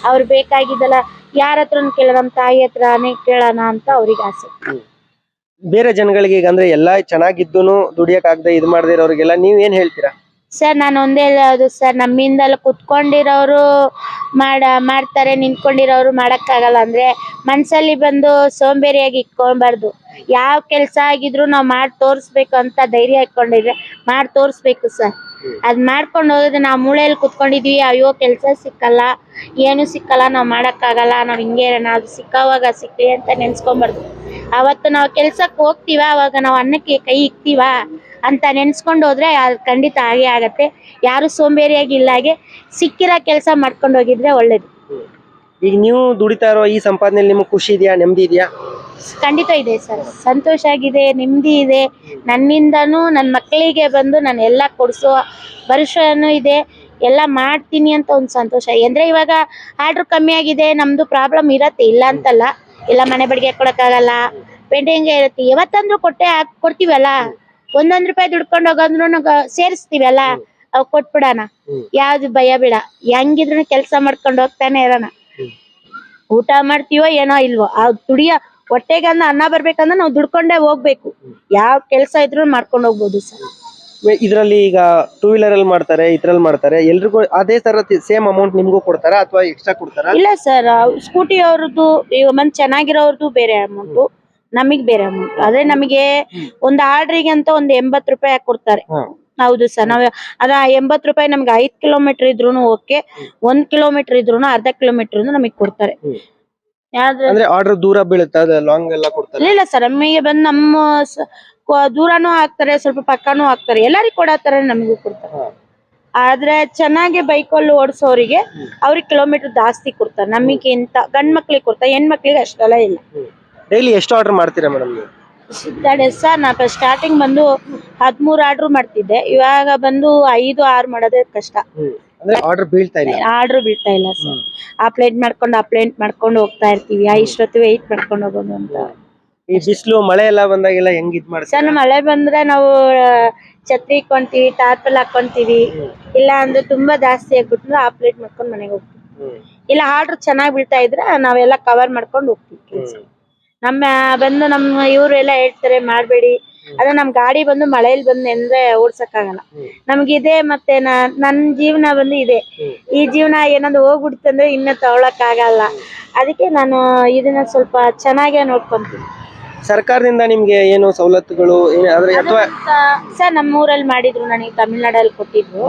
ಅವ್ರು ಬೇಕಾಗಿದ್ದಲ್ಲ ಯಾರ ಹತ್ರನು ಕೇಳೋಣ ನಮ್ಮ ತಾಯಿ ಹತ್ರನೇ ಕೇಳೋಣ ಅಂತ ಅವ್ರಿಗೆ ಆಸೆ. ಬೇರೆ ಜನಗಳಿಗೆ ಈಗ ಅಂದ್ರೆ ಎಲ್ಲಾ ಚೆನ್ನಾಗಿದ್ದು ದುಡಿಯಕ್ ಆಗದೆ ಇದ್ ಮಾಡದೆ ಇರೋರಿಗೆಲ್ಲ ನೀವ್ ಏನ್ ಹೇಳ್ತೀರಾ? ಸರ್, ನಾನು ಒಂದೇ ಹೇಳೋದು, ಸರ್ ನಮ್ಮಿಂದಲೂ ಕುತ್ಕೊಂಡಿರೋರು ಮಾಡ, ಮಾಡ್ತಾರೆ, ನಿಂತ್ಕೊಂಡಿರೋರು ಮಾಡೋಕ್ಕಾಗಲ್ಲ. ಅಂದ್ರೆ ಮನಸ್ಸಲ್ಲಿ ಬಂದು ಸೋಂಬೇರಿಯಾಗಿ ಇಟ್ಕೊಬಾರ್ದು ಯಾವ ಕೆಲಸ ಆಗಿದ್ರು ನಾವು ಮಾಡಿ ತೋರಿಸ್ಬೇಕು ಅಂತ ಧೈರ್ಯ ಇಟ್ಕೊಂಡಿದ್ರೆ ಮಾಡಿ ತೋರಿಸ್ಬೇಕು, ಸರ್. ಅದ್ ಮಾಡ್ಕೊಂಡು ಹೋದ್ರೆ ನಾವು ಮೂಳೆಯಲ್ಲಿ ಕುತ್ಕೊಂಡಿದ್ವಿ, ಅಯ್ಯೋ, ಕೆಲಸ ಸಿಕ್ಕಲ್ಲ, ಏನು ಸಿಕ್ಕಲ್ಲ, ನಾವು ಮಾಡೋಕ್ಕಾಗಲ್ಲ, ನಾವು ಹಿಂಗೆ ಅದು ಸಿಕ್ಕವಾಗ ಸಿಕ್ಲಿ ಅಂತ ನೆನ್ಸ್ಕೊಂಬಾರ್ದು ಅವತ್ತು ನಾವು ಕೆಲ್ಸಕ್ಕೆ ಹೋಗ್ತೀವ, ಅವಾಗ ನಾವು ಅನ್ನಕ್ಕೆ ಕೈ ಇಕ್ತೀವ? ಅಂತ ನೆನ್ಸ್ಕೊಂಡು ಹೋದ್ರೆ ಅದು ಖಂಡಿತ ಆಗೇ ಆಗತ್ತೆ. ಯಾರು ಸೋಂಬೇರಿಯಾಗಿ ಇಲ್ಲ ಹಾಗೆ ಸಿಕ್ಕಿರೋ ಕೆಲಸ ಮಾಡ್ಕೊಂಡು ಹೋಗಿದ್ರೆ ಒಳ್ಳೇದು. ಈಗ ನೀವು ದುಡಿತಾ ಇರೋ ಈ ಸಂಪಾದನೆಯಲ್ಲಿ ನಿಮ್ಗೆ ಖುಷಿ ಇದೆಯಾ ನೆಮ್ಮದಿ ಇದೆಯಾ? ಖಂಡಿತ ಇದೆ ಸರ್. ಸಂತೋಷ ಆಗಿದೆ ನೆಮ್ಮದಿ ಇದೆ. ನನ್ನಿಂದನೂ ನನ್ನ ಮಕ್ಕಳಿಗೆ ಬಂದು ನಾನು ಎಲ್ಲ ಕೊಡಿಸೋ ಭವಿಷ್ಯನೂ ಇದೆ. ಎಲ್ಲ ಮಾಡ್ತೀನಿ ಅಂತ ಒಂದು ಸಂತೋಷ. ಅಂದರೆ ಇವಾಗ ಆರ್ಡ್ರ್ ಕಮ್ಮಿ ಆಗಿದೆ ನಮ್ದು ಪ್ರಾಬ್ಲಮ್ ಇರತ್ತೆ ಇಲ್ಲ ಅಂತಲ್ಲ. ಇಲ್ಲ ಮನೆ ಬಡಿಗೆ ಕೊಡೋಕ್ಕಾಗಲ್ಲ ಪೇಂಟಿಂಗ್ ಇರುತ್ತೆ. ಯಾವತ್ತಂದ್ರೂ ಕೊಟ್ಟೆ ಹಾಕ್ ಕೊಡ್ತೀವಲ್ಲ? ಒಂದೊಂದ್ ರೂಪಾಯಿ ದುಡ್ಕೊಂಡ್ ಹೋಗೋದ್ರು ಸೇರಿಸ್ತೀವಲ್ಲ? ಅವ್ ಕೊಟ್ಬಿಡಣ. ಯಾವ್ದು ಭಯ ಬಿಡ. ಹೆಂಗಿದ್ರು ಕೆಲಸ ಮಾಡ್ಕೊಂಡು ಹೋಗ್ತಾನೆ ಇರೋಣ. ಊಟ ಮಾಡ್ತೀವೋ ಏನೋ ಇಲ್ವೋ ಆ ದುಡಿಯ ಹೊಟ್ಟೆಗೆ ಅನ್ನ ಬರ್ಬೇಕಂದ್ರೆ ನಾವು ದುಡ್ಕೊಂಡೇ ಹೋಗ್ಬೇಕು. ಯಾವ ಕೆಲಸ ಇದ್ರು ಮಾಡ್ಕೊಂಡು ಹೋಗ್ಬೋದು ಸರ್. ಇದರಲ್ಲಿ ಈಗ ಟೂ ವೀಲರ್ ಅಲ್ಲಿ ಮಾಡ್ತಾರೆ ಇದ್ರಲ್ಲಿ ಮಾಡ್ತಾರೆ. ಎಲ್ರಿಗೂ ಅದೇ ತರ ಸೇಮ್ ಅಮೌಂಟ್ ನಿಮ್ಗೂ ಕೊಡ್ತಾರಾ ಅಥವಾ ಎಕ್ಸ್ಟ್ರಾ ಕೊಡ್ತಾರಾ? ಇಲ್ಲ ಸರ್ ಸ್ಕೂಟಿ ಅವ್ರದ್ದು ಮನ್ ಚೆನ್ನಾಗಿರೋರ್ದು ಬೇರೆ ಅಮೌಂಟು ನಮಗ್ ಬೇರೆ ಅಮೌಂಟ್ ಆದ್ರೆ ನಮಗೆ ಒಂದು ಆರ್ಡ್ರಿಗೆ ಅಂತ ಒಂದ್ ಎಂಬತ್ ರೂಪಾಯಿ ಹಾಕ್ ಕೊಡ್ತಾರೆ ಹ್ಮ್. ಹೌದು ಸರ್ ನಾವ್ ಅದ ಎಂಬತ್ ರೂಪಾಯಿ ನಮ್ಗೆ ಐದ್ ಕಿಲೋಮೀಟರ್ ಇದ್ರೂನು ಓಕೆ ಒಂದ್ ಕಿಲೋಮೀಟರ್ ಇದ್ರೂನು ಅರ್ಧ ಕಿಲೋಮೀಟರ್ ನಮಗ್ ಕೊಡ್ತಾರೆ. ಹ್ಮ್. ಅಂದ್ರೆ ಆರ್ಡರ್ ದೂರ ಬೀಳುತ್ತೆ ಅದು ಲಾಂಗ್ ಎಲ್ಲ ಕೊಡ್ತಾರೆ? ಇಲ್ಲ ಸರ್ ನಮಗೆ ಬಂದ್ ನಮ್ಮ ಸ- ಕೊ- ದೂರನೂ ಹಾಕ್ತಾರೆ ಸ್ವಲ್ಪ ಪಕ್ಕನೂ ಹಾಕ್ತಾರೆ ಎಲ್ಲರಿಗೂ ಕೊಡತ್ತಾರೆ ನಮಗೂ ಕೊಡ್ತಾರೆ. ಹಾ. ಆದ್ರೆ ಚೆನ್ನಾಗಿ ಬೈಕಲ್ಲಿ ಓಡಿಸೋರಿಗೆ ಅವ್ರಿಗೆ ಕಿಲೋಮೀಟರ್ ಜಾಸ್ತಿ ಕೊಡ್ತಾರೆ ನಮಗೆ ಇಂತ ಗಂಡ್ ಮಕ್ಳಿಗೆ ಕೊಡ್ತಾರೆ ಹೆಣ್ಮಕ್ಳಿಗೆ ಅಷ್ಟೆಲ್ಲ ಇಲ್ಲ. ಡೈಲಿ ಎಷ್ಟು ಆರ್ಡರ್ ಮಾಡ್ತೀರಾ ಮೇಡಮ್ ನೀವು? ಸರ್ ನಾ ಸ್ಟಾರ್ಟಿಂಗ್ ಬಂದು ಹದಿಮೂರು ಆರ್ಡರ್ ಮಾಡ್ತಿದ್ದೆ. ಇವಾಗ ಬಂದು ಐದು ಆರು ಮಾಡೋದೇ ಕಷ್ಟ. ಅಂದ್ರೆ ಆರ್ಡರ್ ಬೀಳ್ತಾ ಇಲ್ಲ? ಆರ್ಡರ್ ಬೀಳ್ತಾ ಇಲ್ಲ ಸರ್. ಪ್ಲೇಟ್ ಮಾಡ್ಕೊಂಡು ಅಪ್ಲೇಟ್ ಮಾಡ್ಕೊಂಡು ಹೋಗ್ತಾ ಇರ್ತೀವಿ. ಆ ಇಷ್ಟೊತ್ತು ವೆಯ್ಟ್ ಮಾಡ್ಕೊಂಡು ಹೋಗೋದು ಅಂತ. ಈ ಬಿಸಿಲು ಮಳೆ ಎಲ್ಲ ಬಂದಾಗೆಲ್ಲ ಹೆಂಗ್ ಇದ್ ಮಾಡ್ತೀರಾ? ಸರ್ ಮಳೆ ಬಂದ್ರೆ ನಾವು ಛತ್ರಿ ಇಕ್ಕೊಂತೀವಿ ಟಾರ್ಪಲ್ ಹಾಕೊಂತೀವಿ ಇಲ್ಲ ಅಂದ್ರೆ ತುಂಬಾ ಜಾಸ್ತಿ ಆಗ್ಬಿಟ್ರೆ ಆ ಪ್ಲೇಟ್ ಮಾಡ್ಕೊಂಡು ಮನೆಗೆ ಹೋಗ್ತೀವಿ. ಇಲ್ಲ ಆರ್ಡರ್ ಚೆನ್ನಾಗಿ ಬೀಳ್ತಾ ಇದ್ರೆ ನಾವೆಲ್ಲ ಕವರ್ ಮಾಡ್ಕೊಂಡು ಹೋಗ್ತೀವಿ. ನಮ್ಮ ಬಂದು ನಮ್ಮ ಇವ್ರು ಎಲ್ಲ ಹೇಳ್ತಾರೆ ಮಾಡಬೇಡಿ. ಅದ ನಮ್ ಗಾಡಿ ಬಂದು ಮಳೆಯಲ್ಲಿ ಬಂದು ಅಂದ್ರೆ ಓಡ್ಸಕ್ಕಾಗಲ್ಲ. ಇದೆ ಮತ್ತೆ ನನ್ ಜೀವನ ಬಂದು ಇದೆ. ಈ ಜೀವನ ಏನಾದ್ರು ಹೋಗ್ಬಿಡ್ತಂದ್ರೆ ಇನ್ನ ತಗೊಳಕ್ ಆಗಲ್ಲ ಅದಕ್ಕೆ ನಾನು ಇದನ್ನ ಸ್ವಲ್ಪ ಚೆನ್ನಾಗೆ ನೋಡ್ಕೊಂತೀನಿ. ಸರ್ಕಾರದಿಂದ ನಿಮ್ಗೆ ಏನು ಸವಲತ್ತುಗಳು ಆದ್ರೆ ಅಥವಾ ಸರ್ ನಮ್ಮ ಊರಲ್ಲಿ ಮಾಡಿದ್ರು ನನಗೆ ತಮಿಳ್ನಾಡಲ್ಲಿ ಕೊಟ್ಟಿದ್ರು.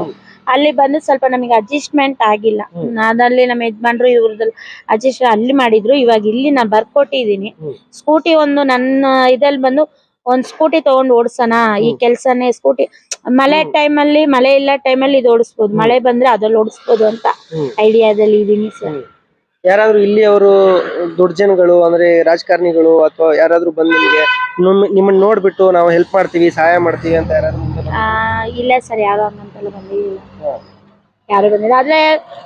ಅಲ್ಲಿ ಬಂದು ಸ್ವಲ್ಪ ನಮಗೆ ಅಡ್ಜಸ್ಟ್ಮೆಂಟ್ ಆಗಿಲ್ಲ. ಅದಲ್ಲಿ ನಮ್ಮ ಯಜಮಾನ್ರು ಇವ್ರದಲ್ಲಿ ಅಡ್ಜಸ್ಟ್ ಅಲ್ಲಿ ಮಾಡಿದ್ರು. ಇವಾಗ ಇಲ್ಲಿ ನಾನು ಬರ್ಕೊಟ್ಟಿದೀನಿ ಸ್ಕೂಟಿ ಒಂದು ನನ್ನ ಇದಲ್ಲಿ ಬಂದು ಒಂದ್ ಸ್ಕೂಟಿ ತಗೊಂಡ್ ಓಡ್ಸೋಣ. ಈ ಕೆಲ್ಸನೇ ಸ್ಕೂಟಿ. ಮಳೆ ಟೈಮ್ ಅಲ್ಲಿ ಮಳೆ ಇಲ್ಲ ಟೈಮಲ್ಲಿ ಇದು ಓಡಿಸ್ಬೋದು. ಮಳೆ ಬಂದ್ರೆ ಅದ್ರಲ್ಲಿ ಓಡಿಸ್ಬೋದು ಅಂತ ಐಡಿಯಾದಲ್ಲಿ ಇದೀನಿ ಸರ್. ಯಾರಾದ್ರೂ ಇಲ್ಲಿ ಅವರು ದೊಡ್ಡ ಜನಗಳು ಅಂದ್ರೆ ರಾಜಕಾರಣಿಗಳು ಅಥವಾ ಯಾರಾದ್ರೂ ಬಂದು ನಿಮ್ಗೆ ನಿಮ್- ನಿಮ್ಮನ್ನ ನೋಡ್ಬಿಟ್ಟು ನಾವು ಹೆಲ್ಪ್ ಮಾಡ್ತೀವಿ ಸಹಾಯ ಮಾಡ್ತೀವಿ ಅಂತ ಯಾರಾದ್ರೂ ಮುಂದೆ ಆ, ಇಲ್ಲ ಸರ್ ಯಾರು ಹಂಗಂತೆಲ್ಲ ಬಂದಿಲ್ಲ. ಯಾರು ಬಂದಿಲ್ಲ. ಆದ್ರೆ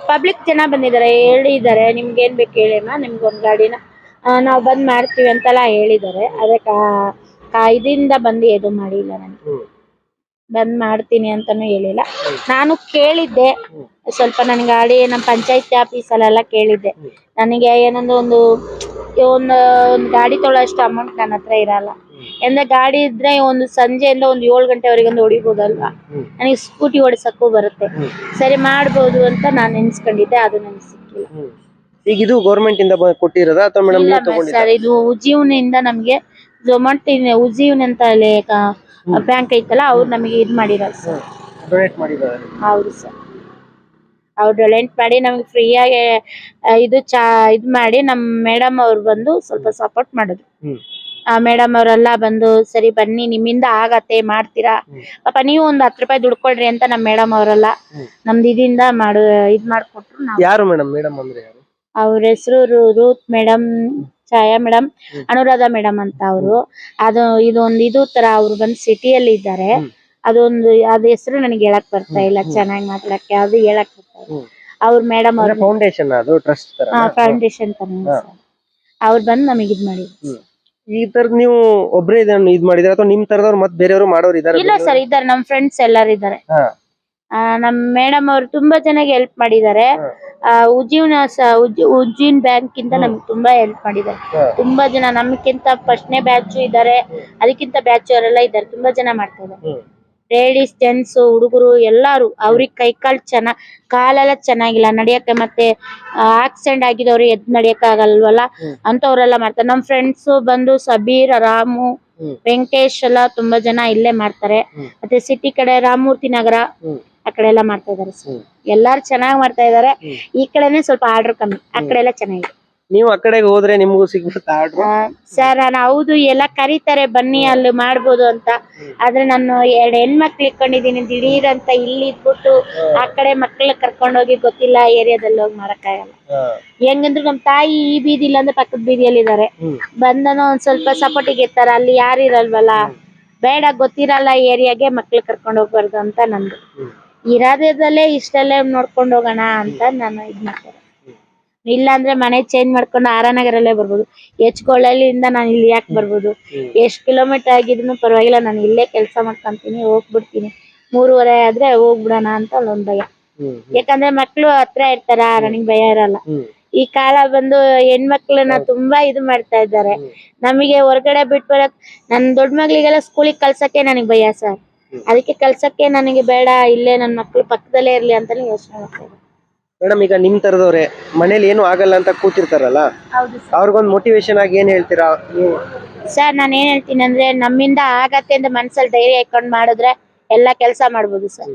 ಪಬ್ಲಿಕ್ ಜನ ಬಂದಿದ್ದಾರೆ ಹೇಳಿದ್ದಾರೆ. ನಿಮ್ಗೆ ಏನ್ ಬೇಕು ಹೇಳಿಮ್ಮ ನಿಮ್ಗೆ ಒಂದ್ ಗಾಡಿನ ಆ, ನಾವ್ ಬಂದ್ ಮಾಡ್ತೀವಿ ಅಂತೆಲ್ಲ ಹೇಳಿದ್ದಾರೆ. ಅದೇ ಕಾ ಕಾ- ಇದರಿಂದ ಬಂದು ಇದು ಮಾಡಿಲ್ಲ ನನಗೆ ಹ್ಮ್. ಬಂದ್ ಮಾಡ್ತೀನಿ ಅಂತಾನು ಹೇಳಿಲ್ಲ. ನಾನು ಕೇಳಿದ್ದೆ ಸ್ವಲ್ಪ ನನಗೆ ಗಾಡಿ ನಮ್ಮ ಪಂಚಾಯತಿ ಎಲ್ಲ ಕೇಳಿದ್ದೆ. ನನಗೆ ಏನಂದ್ರೆ ಒಂದು ಒಂದು ಒಂದು ಗಾಡಿ ತೊಗೊಳ್ಳೋ ಅಷ್ಟು ಅಮೌಂಟ್ ನನ್ನ ಹತ್ರ ಇರಲ್ಲ. ಅಂದ್ರೆ ಗಾಡಿ ಇದ್ರೆ ಒಂದು ಸಂಜೆಯಿಂದ ಒಂದು ಏಳು ಗಂಟೆವರೆಗೆ ಒಂದು ಹೊಡಿಬೋದಲ್ವಾ? ನನಗೆ ಸ್ಕೂಟಿ ಓಡಿಸಕ್ಕೂ ಬರುತ್ತೆ. ಸರಿ ಮಾಡ್ಬೋದು ಅಂತ ನಾನು ನೆನ್ಸ್ಕೊಂಡಿದ್ದೆ ಅದು ನನಗೆ ಸಿಕ್ಕಿಲ್ಲ. ಈಗ ಇದು ಗೌರ್ಮೆಂಟ್ ಇಂದ ಕೊಟ್ಟಿರೋದಾ ಅಥವಾ ಮೇಡಮ್ ಇಲ್ಲ ತಗೊಂಡಿದ್ದೀರಾ ಸರ್ ಇದು ಉಜ್ಜೀವನಿಂದ ನಮ್ಗೆ ಜೊಮಾಟೊ ಉಜ್ಜೀವನ್ ಅಂತ ಬ್ಯಾಂಕ್ ಐತಲ್ಲ ಅವ್ರು ನಮಗೆ ಇದು ಮಾಡಿರೋದು ಸರ್ ಡೊನೇಟ್ ಮಾಡಿದ್ದಾರೆ. ಹೌದು ಸರ್ ಅವ್ರು ಡೊನೇಟ್ ಮಾಡಿ ನಮಗೆ ಫ್ರೀಯಾಗಿ ಇದು ಚಾ ಇದು ಮಾಡಿ ನಮ್ಮ ಮೇಡಮ್ ಅವ್ರು ಬಂದು ಸ್ವಲ್ಪ ಸಪೋರ್ಟ್ ಮಾಡಿದ್ರು ಆ ಮೇಡಮ್ ಅವರೆಲ್ಲ ಬಂದು ಸರಿ ಬನ್ನಿ ನಿಮ್ಮಿಂದ ಆಗತ್ತೆ ಮಾಡ್ತೀರಾ? ಪಾಪ ನೀವು ಒಂದ್ ಹತ್ತು ರೂಪಾಯಿ ದುಡ್ಕೊಡ್ರಿ ಅಂತ ನಮ್ಮ ಮೇಡಮ್ ಅವರೆಲ್ಲ ನಮ್ದು ಇದರಿಂದ ಮಾಡು ಇದ್ ಮಾಡ್ಕೊಟ್ರು ನಾವು. ಯಾರು ಮೇಡಮ್ ಮೇಡಮ್ ಅಂದ್ರೆ ಯಾರು? ಅವ್ರ ಹೆಸರು Ruth madam Chhaya madam Anuradha madam ಅಂತ ಅವರು. ಅದು ಇದೊಂದು ಇದು ತರ ಅವ್ರು ಬಂದು ಸಿಟಿಯಲ್ಲಿ ಇದ್ದಾರೆ. ಅದೊಂದು ಅದ್ ಹೆಸರು ನನಗೆ ಹೇಳಕ್ ಬರ್ತಾ ಇಲ್ಲ ಚೆನ್ನಾಗಿ ಮಾತಾಡಕ್ಕೆ ಅದು ಹೇಳಕ್ ಬರ್ತಾ ಇಲ್ಲ. ಅವ್ರ ಮೇಡಮ್ ಅವ್ರ ಫೌಂಡೇಶನ್ ಅದು ಟ್ರಸ್ಟ್ ತರ ಫೌಂಡೇಶನ್ ತರ ಅವ್ರು ಬಂದು ನಮಗೆ ಇದ್ ಮಾಡಿ ಈ ತರದ್ ನೀವು ಒಬ್ರೇ ಇದನ್ನ ಇದ್ ಮಾಡಿದ್ರೆ? ಅಥವಾ ನಿಮ್ ತರದವ್ರು ಮತ್ತೆ ಬೇರೆಯವರು ಮಾಡೋರು ಇದಾರೆ ಇಲ್ಲ ಸರ್ ಇದ್ದಾರೆ ನಮ್ ಫ್ರೆಂಡ್ಸ್ ಎಲ್ಲಾರು ಇದ್ದಾರೆ. ನಮ್ ಮೇಡಮ್ ಅವ್ರು ತುಂಬಾ ಚೆನ್ನಾಗಿ ಹೆಲ್ಪ್ ಮಾಡಿದ್ದಾರೆ. ಉಜ್ಜಿ- ಉಜ್ಜೀನ್ ಬ್ಯಾಂಕ್ ಇಂದ ನಮ್ಗೆ ತುಂಬಾ ಹೆಲ್ಪ್ ಮಾಡಿದ್ದಾರೆ ತುಂಬಾ ಜನ ನಮ್ಗಿಂತ ಫಸ್ಟ್ನೇ ಬ್ಯಾಚ್ ಇದ್ದಾರೆ ಅದಕ್ಕಿಂತ ಬ್ಯಾಚ್ ಅವರೆಲ್ಲ ಇದ್ದಾರೆ ತುಂಬಾ ಜನ ಮಾಡ್ತಾ ಇದ್ದಾರೆ. ಲೇಡೀಸ್ ಜೆಂಟ್ಸ್ ಹುಡುಗರು ಎಲ್ಲಾರು ಅವ್ರಿಗೆ ಕೈ ಕಾಲು ಚೆನ್ನ ಕಾಲೆಲ್ಲ ಚೆನ್ನಾಗಿಲ್ಲ. ನಡಿಯಕ್ಕೆ ಮತ್ತೆ ಆಕ್ಸಿಡೆಂಟ್ ಆಗಿದವ್ರು ಎದ್ ನಡಿಯಕ್ ಆಗಲ್ವಲ್ಲ ಅಂತವ್ರೆಲ್ಲ ಮಾಡ್ತಾರೆ. ನಮ್ ಫ್ರೆಂಡ್ಸ್ ಬಂದು ಸಬೀರ್ ರಾಮು. ವೆಂಕಟೇಶ್ ಎಲ್ಲ ತುಂಬಾ ಜನ ಇಲ್ಲೇ ಮಾಡ್ತಾರೆ. ಮತ್ತೆ ಸಿಟಿ ಕಡೆ ರಾಮಮೂರ್ತಿ ನಗರ. ಆ ಕಡೆ ಎಲ್ಲ ಮಾಡ್ತಾ ಇದಾರೆ ಸರ್ ಎಲ್ಲಾರು ಚೆನ್ನಾಗಿ ಮಾಡ್ತಾ ಇದಾರೆ ಈ ಕಡೆನೆ ಸ್ವಲ್ಪ ಆರ್ಡರ್ ಕಮ್ಮಿ. ಆ ಕಡೆ ಎಲ್ಲ ಚೆನ್ನಾಗಿದೆ. ನೀವು ಆ ಕಡೆಗೆ ಹೋದ್ರೆ ನಿಮಗೂ ಸಿಗ್ಬಿಡುತ್ತಾ ಆರ್ಡ್ರು ಸರ್ ನಾನು ಹೌದು ಎಲ್ಲ ಕರೀತಾರೆ. ಬನ್ನಿ ಅಲ್ಲಿ ಮಾಡ್ಬೋದು ಅಂತ. ಆದ್ರೆ ನಾನು ಎರಡು ಹೆಣ್ಮಕ್ಳು ಇಟ್ಕೊಂಡಿದೀನಿ ದಿಢೀರ್ ಅಂತ ಇಲ್ಲಿ ಇದ್ಬಿಟ್ಟು ಆ ಕಡೆ ಮಕ್ಳ ಕರ್ಕೊಂಡೋಗಿ ಗೊತ್ತಿಲ್ಲ ಏರಿಯಾದಲ್ಲಿ ಹೋಗಿ ಮಾಡಕ್ಕಾಗಲ್ಲ ಹೆಂಗಂದ್ರೆ ನಮ್ ತಾಯಿ ಈ ಬೀದಿ ಇಲ್ಲ ಅಂದ್ರೆ ಪಕ್ಕದ ಬೀದಿಯಲ್ಲಿ ಇದಾರೆ ಬಂದನೋ ಬಂದನು ಒಂದ್ ಸ್ವಲ್ಪ ಸಪೋರ್ಟಿಗೆ ಇರ್ತಾರ. ಅಲ್ಲಿ ಯಾರು ಇರಲ್ವಲ್ಲ. ಬೇಡ ಗೊತ್ತಿರಲ್ಲ ಏರಿಯಾಗೆ ಮಕ್ಳು ಕರ್ಕೊಂಡು ಹೋಗ್ಬಾರ್ದು ಅಂತ ನಂದು. ಇರೋದಲ್ಲೇ ಇಷ್ಟಲ್ಲೇ ನೋಡ್ಕೊಂಡು ಹೋಗೋಣ ಅಂತ ನಾನು ಇದ್ ಮಾಡ್ತಾರೆ ಇಲ್ಲ ಅಂದ್ರೆ ಮನೆ ಚೇಂಜ್ ಮಾಡ್ಕೊಂಡು ಆರಾನಗರಲ್ಲೇ ಬರ್ಬೋದು. ಹೆಚ್ಕೊಳ್ಳಲಿಂದ ನಾನು ಇಲ್ಲಿ ಯಾಕೆ ಬರ್ಬೋದು? ಎಷ್ಟ್ ಕಿಲೋಮೀಟರ್ ಆಗಿದ್ರು ಪರವಾಗಿಲ್ಲ, ನಾನು ಇಲ್ಲೇ ಕೆಲಸ ಮಾಡ್ಕೊಂತೀನಿ, ಹೋಗ್ಬಿಡ್ತೀನಿ. ಮೂರುವರೆ ಆದ್ರೆ ಹೋಗ್ಬಿಡೋಣ ಅಂತ ಒಂದ್ ಭಯ. ಯಾಕಂದ್ರೆ ಮಕ್ಳು ಹತ್ರ ಇರ್ತಾರ ನನಗ್ ಭಯ ಇರಲ್ಲ. ಈ ಕಾಲ ಬಂದು ಹೆಣ್ಮಕ್ಳನ್ನ ತುಂಬಾ ಇದು ಮಾಡ್ತಾ ಇದ್ದಾರೆ. ನಮಗೆ ಹೊರಗಡೆ ಬಿಟ್ಟು ಬರಕ್, ನನ್ ದೊಡ್ಡ ಮಗಳಿಗೆಲ್ಲ ಸ್ಕೂಲಿಗೆ ಕಳ್ಸಕ್ಕೆ ನನಗ್ ಭಯ ಸರ್ ಅದಕ್ಕೆ ಕೆಲ್ಸಕ್ಕೆ ನನಗೆ ಬೇಡ ಇಲ್ಲೇ ನನ್ನ ಮಕ್ಕಳು ಪಕ್ಕದಲ್ಲೇ ಇರ್ಲಿ ಅಂತಾನೆ ಯೋಚನೆ ಮಾಡ್ತಾ ಇದ್ದೀನಿ. ಮೇಡಮ್ ಈಗ ನಿಮ್ ತರದವ್ರೆ ಮನೇಲಿ ಏನು ಆಗಲ್ಲ ಅಂತ ಕೂತಿರ್ತಾರಲ್ಲ? ಹೌದು ಅವ್ರಿಗೊಂದು ಮೋಟಿವೇಶನ್ ಆಗಿ ಏನ್ ಹೇಳ್ತೀರಾ? ನೀವು? ಸರ್ ನಾನು ಏನ್ ಹೇಳ್ತೀನಿ ಅಂದ್ರೆ ನಮ್ಮಿಂದ ಆಗತ್ತೆ ಅಂತ ಮನ್ಸಲ್ಲಿ ಧೈರ್ಯ ಇಟ್ಕೊಂಡು ಮಾಡಿದ್ರೆ ಎಲ್ಲಾ ಕೆಲಸ ಮಾಡ್ಬೋದು ಸರ್.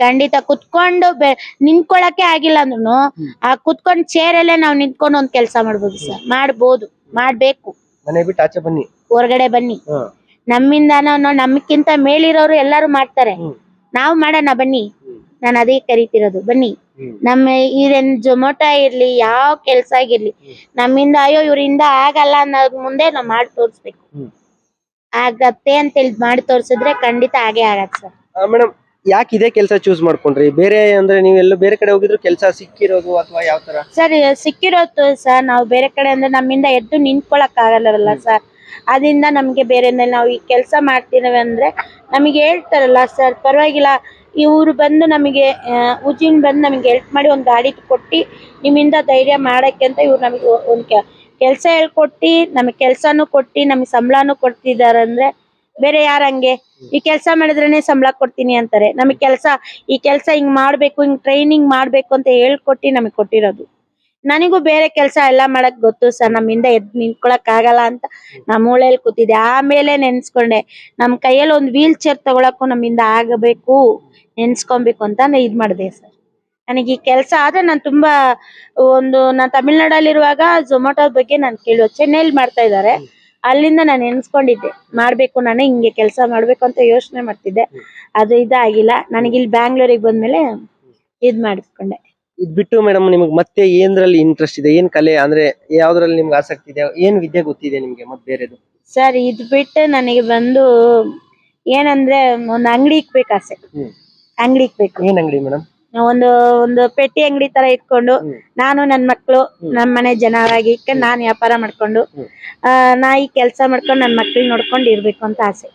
ಖಂಡಿತ ಕುತ್ಕೊಂಡು ಬೆ ನಿಂತ್ಕೊಳಕ್ಕೆ ಆಗಿಲ್ಲ ಅಂದ್ರೂ ಆ ಕುತ್ಕೊಂಡ್ ಅಲ್ಲೇ ನಾವು ನಿಂತ್ಕೊಂಡು ಒಂದ್ ಕೆಲಸ ಮಾಡ್ಬೋದು ಸರ್. ಮಾಡ್ಬೋದು. ಮಾಡ್ಬೇಕು. ಮನೆ ಬಿಟ್ಟು ಆಚೆ ಬನ್ನಿ. ಹೊರಗಡೆ ಬನ್ನಿ. ಹಾ. ನಮ್ಮಿಂದಾನು ನಮ್ಕಿಂತ ಮೇಲಿರೋರು ಎಲ್ಲಾರು ಮಾಡ್ತಾರೆ. ನಾವು ಮಾಡೋಣ ಬನ್ನಿ. ನಾನು ಅದೇ ಕರಿತಿರೋದು. ಬನ್ನಿ. ನಮ್ಮ ಇದೇನ್ ಜೊಮೊಟೊ ಇರ್ಲಿ ಯಾವ ಕೆಲ್ಸ ಆಗಿರ್ಲಿ ನಮ್ಮಿಂದ ಅಯ್ಯೋ ಇವರಿಂದ ಆಗಲ್ಲ ಅನ್ನೋದ್ ಮುಂದೆ ನಾವ್ ಮಾಡಿ ತೋರ್ಸ್ಬೇಕು. ಆಗತ್ತೆ ಅಂತ ಹೇಳಿ ಮಾಡಿ ತೋರ್ಸಿದ್ರೆ ಖಂಡಿತ ಆಗೇ ಆಗತ್ತೆ ಸರ್. ಮೇಡಮ್ ಯಾಕೆ ಇದೇ ಕೆಲಸ ಚೂಸ್ ಮಾಡ್ಕೊಂಡ್ರಿ? ಬೇರೆ ಅಂದ್ರೆ ನೀವು ಎಲ್ಲ ಬೇರೆ ಕಡೆ ಹೋಗಿದ್ರು ಕೆಲಸ ಸಿಕ್ಕಿರೋದು ಅಥವಾ ಯಾವ ತರ ಸರ್ ಸಿಕ್ಕಿರೋದು ಸರ್ ನಾವು ಬೇರೆ ಕಡೆ ಅಂದ್ರೆ ನಮ್ಮಿಂದ ಎದ್ದು ನಿಂತ್ಕೊಳಕ್ ಆಗಲ್ಲವಲ್ಲ ಸರ್. ಅದರಿಂದ ನಮಗೆ ಬೇರೆ ನಾವು ಈ ಕೆಲಸ ಮಾಡ್ತೀವಿ ಅಂದ್ರೆ ನಮಗೆ ಹೇಳ್ತಾರಲ್ಲ, ಸರ್, ಪರವಾಗಿಲ್ಲ ಇವರು ಬಂದು ನಮಗೆ ಉಜಿನ್ ಬಂದು ನಮಗೆ ಹೆಲ್ಪ್ ಮಾಡಿ ಒಂದು ಗಾಡಿ ಕೊಟ್ಟು ನಿಮ್ಮಿಂದ ಧೈರ್ಯ ಮಾಡಕ್ಕೆ ಅಂತ ಇವ್ರು ನಮಗೆ ಒಂದು ಕೆಲಸ ಹೇಳ್ಕೊಟ್ಟು, ನಮಗೆ ಕೆಲಸನೂ ಕೊಟ್ಟು, ನಮಗೆ ಸಂಬಳನೂ ಕೊಡ್ತಿದ್ದಾರೆ ಅಂದ್ರೆ ಬೇರೆ ಯಾರಂಗೆ ಈ ಕೆಲಸ ಮಾಡಿದ್ರೇನೆ ಸಂಬಳ ಕೊಡ್ತೀನಿ ಅಂತಾರೆ. ನಮಗೆ ಕೆಲಸ, ಈ ಕೆಲಸ ಹಿಂಗ್ ಮಾಡಬೇಕು, ಹಿಂಗ್ ಟ್ರೈನಿಂಗ್ ಮಾಡಬೇಕು ಅಂತ ಹೇಳ್ಕೊಟ್ಟು ನಮಗೆ ಕೊಟ್ಟಿರೋದು. ನನಗೂ ಬೇರೆ ಕೆಲಸ ಎಲ್ಲ ಮಾಡಕ್ ಗೊತ್ತು ಸರ್. ನಮ್ಮಿಂದ ಎದ್ ನಿಂತ್ಕೊಳಕ್ ಆಗಲ್ಲ ಅಂತ ನಮ್ಮ ಮೂಳೆಲ್ ಕೂತಿದ್ದೆ. ಆಮೇಲೆ ನೆನ್ಸ್ಕೊಂಡೆ, ನಮ್ ಕೈಯಲ್ಲಿ ಒಂದು ವೀಲ್ ಚೇರ್ ತಗೊಳಕ್ಕೂ ನಮ್ಮಿಂದ ಆಗಬೇಕು, ನೆನ್ಸ್ಕೊಬೇಕು ಅಂತ ಇದ್ ಮಾಡಿದೆ ಸರ್. ನನಗೆ ಈ ಕೆಲಸ ಆದ್ರೆ ನಾನು ತುಂಬಾ ಒಂದು, ನಾನು ತಮಿಳ್ನಾಡಲ್ಲಿರುವಾಗ ಝೊಮ್ಯಾಟೊ ಬಗ್ಗೆ ನಾನು ಕೇಳುವ ಚೆನ್ನೈಲಿ ಮಾಡ್ತಾ ಇದ್ದಾರೆ. ಅಲ್ಲಿಂದ ನಾನು ನೆನ್ಸ್ಕೊಂಡಿದ್ದೆ, ಮಾಡ್ಬೇಕು, ನಾನು ಹಿಂಗೆ ಕೆಲಸ ಮಾಡ್ಬೇಕು ಅಂತ ಯೋಚನೆ ಮಾಡ್ತಿದ್ದೆ. ಅದು ಇದಾಗಿಲ್ಲ. ನನಗೆ ಇಲ್ಲಿ ಬ್ಯಾಂಗ್ಳೂರಿಗೆ ಬಂದ್ಮೇಲೆ ಇದ್ ಮಾಡಿಸ್ಕೊಂಡೆ. ಇದ್ ಬಿಟ್ಟು ಮೇಡಮ್ ನಿಮ್ಗೆ ಮತ್ತೆ ಏನ್ರಲ್ಲಿ ಇಂಟ್ರೆಸ್ಟ್ ಇದೆ? ಏನ್ ಕಲೆ? ಅಂದ್ರೆ ಯಾವ್ದ್ರಲ್ಲಿ ನಿಮ್ಗೆ ಆಸಕ್ತಿ ಇದೆ? ಏನ್ ವಿದ್ಯೆ ಗೊತ್ತಿದೆ ನಿಮ್ಗೆ ಮತ್ತೆ ಬೇರೆದು? ಸರ್ ಇದ್ ಬಿಟ್ಟು ನನಗೆ ಬಂದು ಏನಂದ್ರೆ ಒಂದ್ ಅಂಗಡಿ ಇಕ್ಬೇಕು ಆಸೆ ಹ್ಮ್. ಅಂಗಡಿ ಇಕ್ಬೇಕು ಏನ್ ಅಂಗಡಿ ಮೇಡಮ್ ಒಂದು ಒಂದು ಪೆಟ್ಟಿ ಅಂಗಡಿ ತರ ಇಟ್ಕೊಂಡು ನಾನು ನನ್ ಮಕ್ಳು ನಮ್ ಮನೆ ಜನರಾಗಿ ಇಟ್ಕೊಂಡು ನಾನ್ ವ್ಯಾಪಾರ ಮಾಡ್ಕೊಂಡು ಆ, ನಾ ಈ ಕೆಲಸ ಮಾಡ್ಕೊಂಡು ನನ್ ಮಕ್ಳಿಗೆ ನೋಡ್ಕೊಂಡು ಇರ್ಬೇಕು ಅಂತ ಆಸೆ.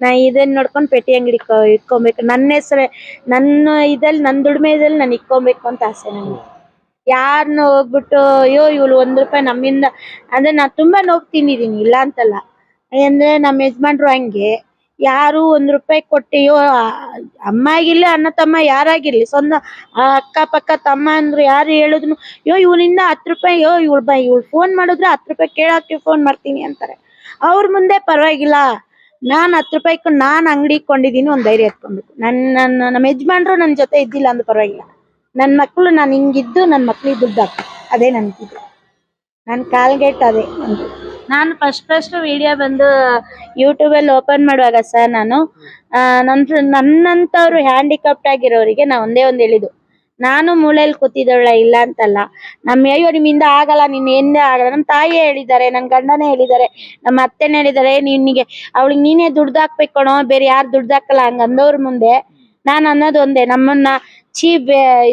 ನಾ ಇದನ್ ನೋಡ್ಕೊಂಡು ಪೆಟ್ಟಿ ಅಂಗಡಿ ಇಟ್ಕೊಬೇಕು. ನನ್ನ ಹೆಸರೇ ನನ್ನ ಇದಲ್ಲಿ ನನ್ನ ದುಡಿಮೆ ಇದಲ್ಲಿ ನಾನು ಇಕ್ಕೊಬೇಕು ಅಂತ ಆಸೆ ನನಗೆ. ಯಾರನ್ನ ಹೋಗ್ಬಿಟ್ಟು ಅಯ್ಯೋ ಇವಳು ಒಂದ್ ರೂಪಾಯಿ ನಮ್ಮಿಂದ ಅಂದ್ರೆ ನಾ ತುಂಬಾ ನೋವು ತಿಂದಿದೀನಿ ಇಲ್ಲ ಅಂತಲ್ಲ. ಅಂದ್ರೆ ನಮ್ಮ ಯಜಮಾನ್ರು ಹಂಗೆ ಯಾರು ಒಂದ್ ರೂಪಾಯಿ ಕೊಟ್ಟಿಯೋ ಅಮ್ಮ ಆಗಿರ್ಲಿ ಅಣ್ಣ ತಮ್ಮ ಯಾರಾಗಿರ್ಲಿ ಆ, ಅಕ್ಕ ಪಕ್ಕ ತಮ್ಮ ಅಂದ್ರು ಯಾರು ಹೇಳಿದ್ರು, ಯೋ, ಇವನಿಂದ ಹತ್ತು ರೂಪಾಯಿ, ಯೋ, ಇವಳು ಬಾ, ಇವಳು ಫೋನ್ ಮಾಡಿದ್ರೆ ಹತ್ ರೂಪಾಯಿ ಕೇಳಕ್ಕೆ ಫೋನ್ ಮಾಡ್ತೀನಿ ಅಂತಾರೆ. ಅವ್ರ ಮುಂದೆ ಪರವಾಗಿಲ್ಲ. ನಾನ್ ಹತ್ ರೂಪಾಯಿ ನಾನ್ ಅಂಗಡಿ ಕೊಂಡಿದೀನಿ ಒಂದ್ ಧೈರ್ಯ ಎತ್ಕೊಂಡ್ಬೇಕು ನನ್ನ ನನ್ನ ನಮ್ಮ ಯಜಮಾನ್ರು ನನ್ನ ಜೊತೆ ಇದ್ದಿಲ್ಲ ಅಂದ್ರೆ ಪರವಾಗಿಲ್ಲ. ನನ್ನ ಮಕ್ಳು, ನಾನು ಹಿಂಗಿದ್ದು ನನ್ನ ಮಕ್ಳಿಗೆ ದುಡ್ಡು ಹಾಕ್ತೀನಿ. ಅದೇ ನನ್ಗಿದ್ದು ನನ್ನ ಕಾಲ್ಗೆಟ್ ಅದೇ ನಂದು. ನಾನು ಫಸ್ಟ್ ಫಸ್ಟ್ ವಿಡಿಯೋ ಬಂದು ಯೂಟ್ಯೂಬ್ ಅಲ್ಲಿ ಓಪನ್ ಮಾಡುವಾಗ ಸರ್ ನಾನು ನನ್ನಂತವ್ರು ಹ್ಯಾಂಡಿಕಾಪ್ಟ್ ಆಗಿರೋರಿಗೆ ನಾ ಒಂದೇ ಒಂದು ಹೇಳಿದ್ದು. ನಾನು ಮೂಳೆಯಲ್ಲಿ ಕೂತಿದ್ದವಳ ಇಲ್ಲ ಅಂತಲ್ಲ. ನಮ್ಮ ಅಯ್ಯೋ, ನಿಮ್ಮಿಂದ ಆಗಲ್ಲ, ನೀನ್ ಎಂದೇ ಆಗಲ್ಲ. ನಮ್ಮ ತಾಯಿಯೇ ಹೇಳಿದ್ದಾರೆ ನನ್ನ ಗಂಡನೇ ಹೇಳಿದ್ದಾರೆ ನಮ್ಮ ಅತ್ತೆನೇ ಹೇಳಿದ್ದಾರೆ ನಿನ್ಗೆ ಅವಳಿಗೆ ನೀನೇ ದುಡ್ದು ಕಣೋ, ಬೇರೆ ಯಾರು ದುಡ್ದು ಹಾಕಲ್ಲ, ಹಂಗ ಅಂದವ್ರ ಮುಂದೆ ನಾನು ಅನ್ನೋದು ಒಂದೇ. ನಮ್ಮನ್ನ ಚೀ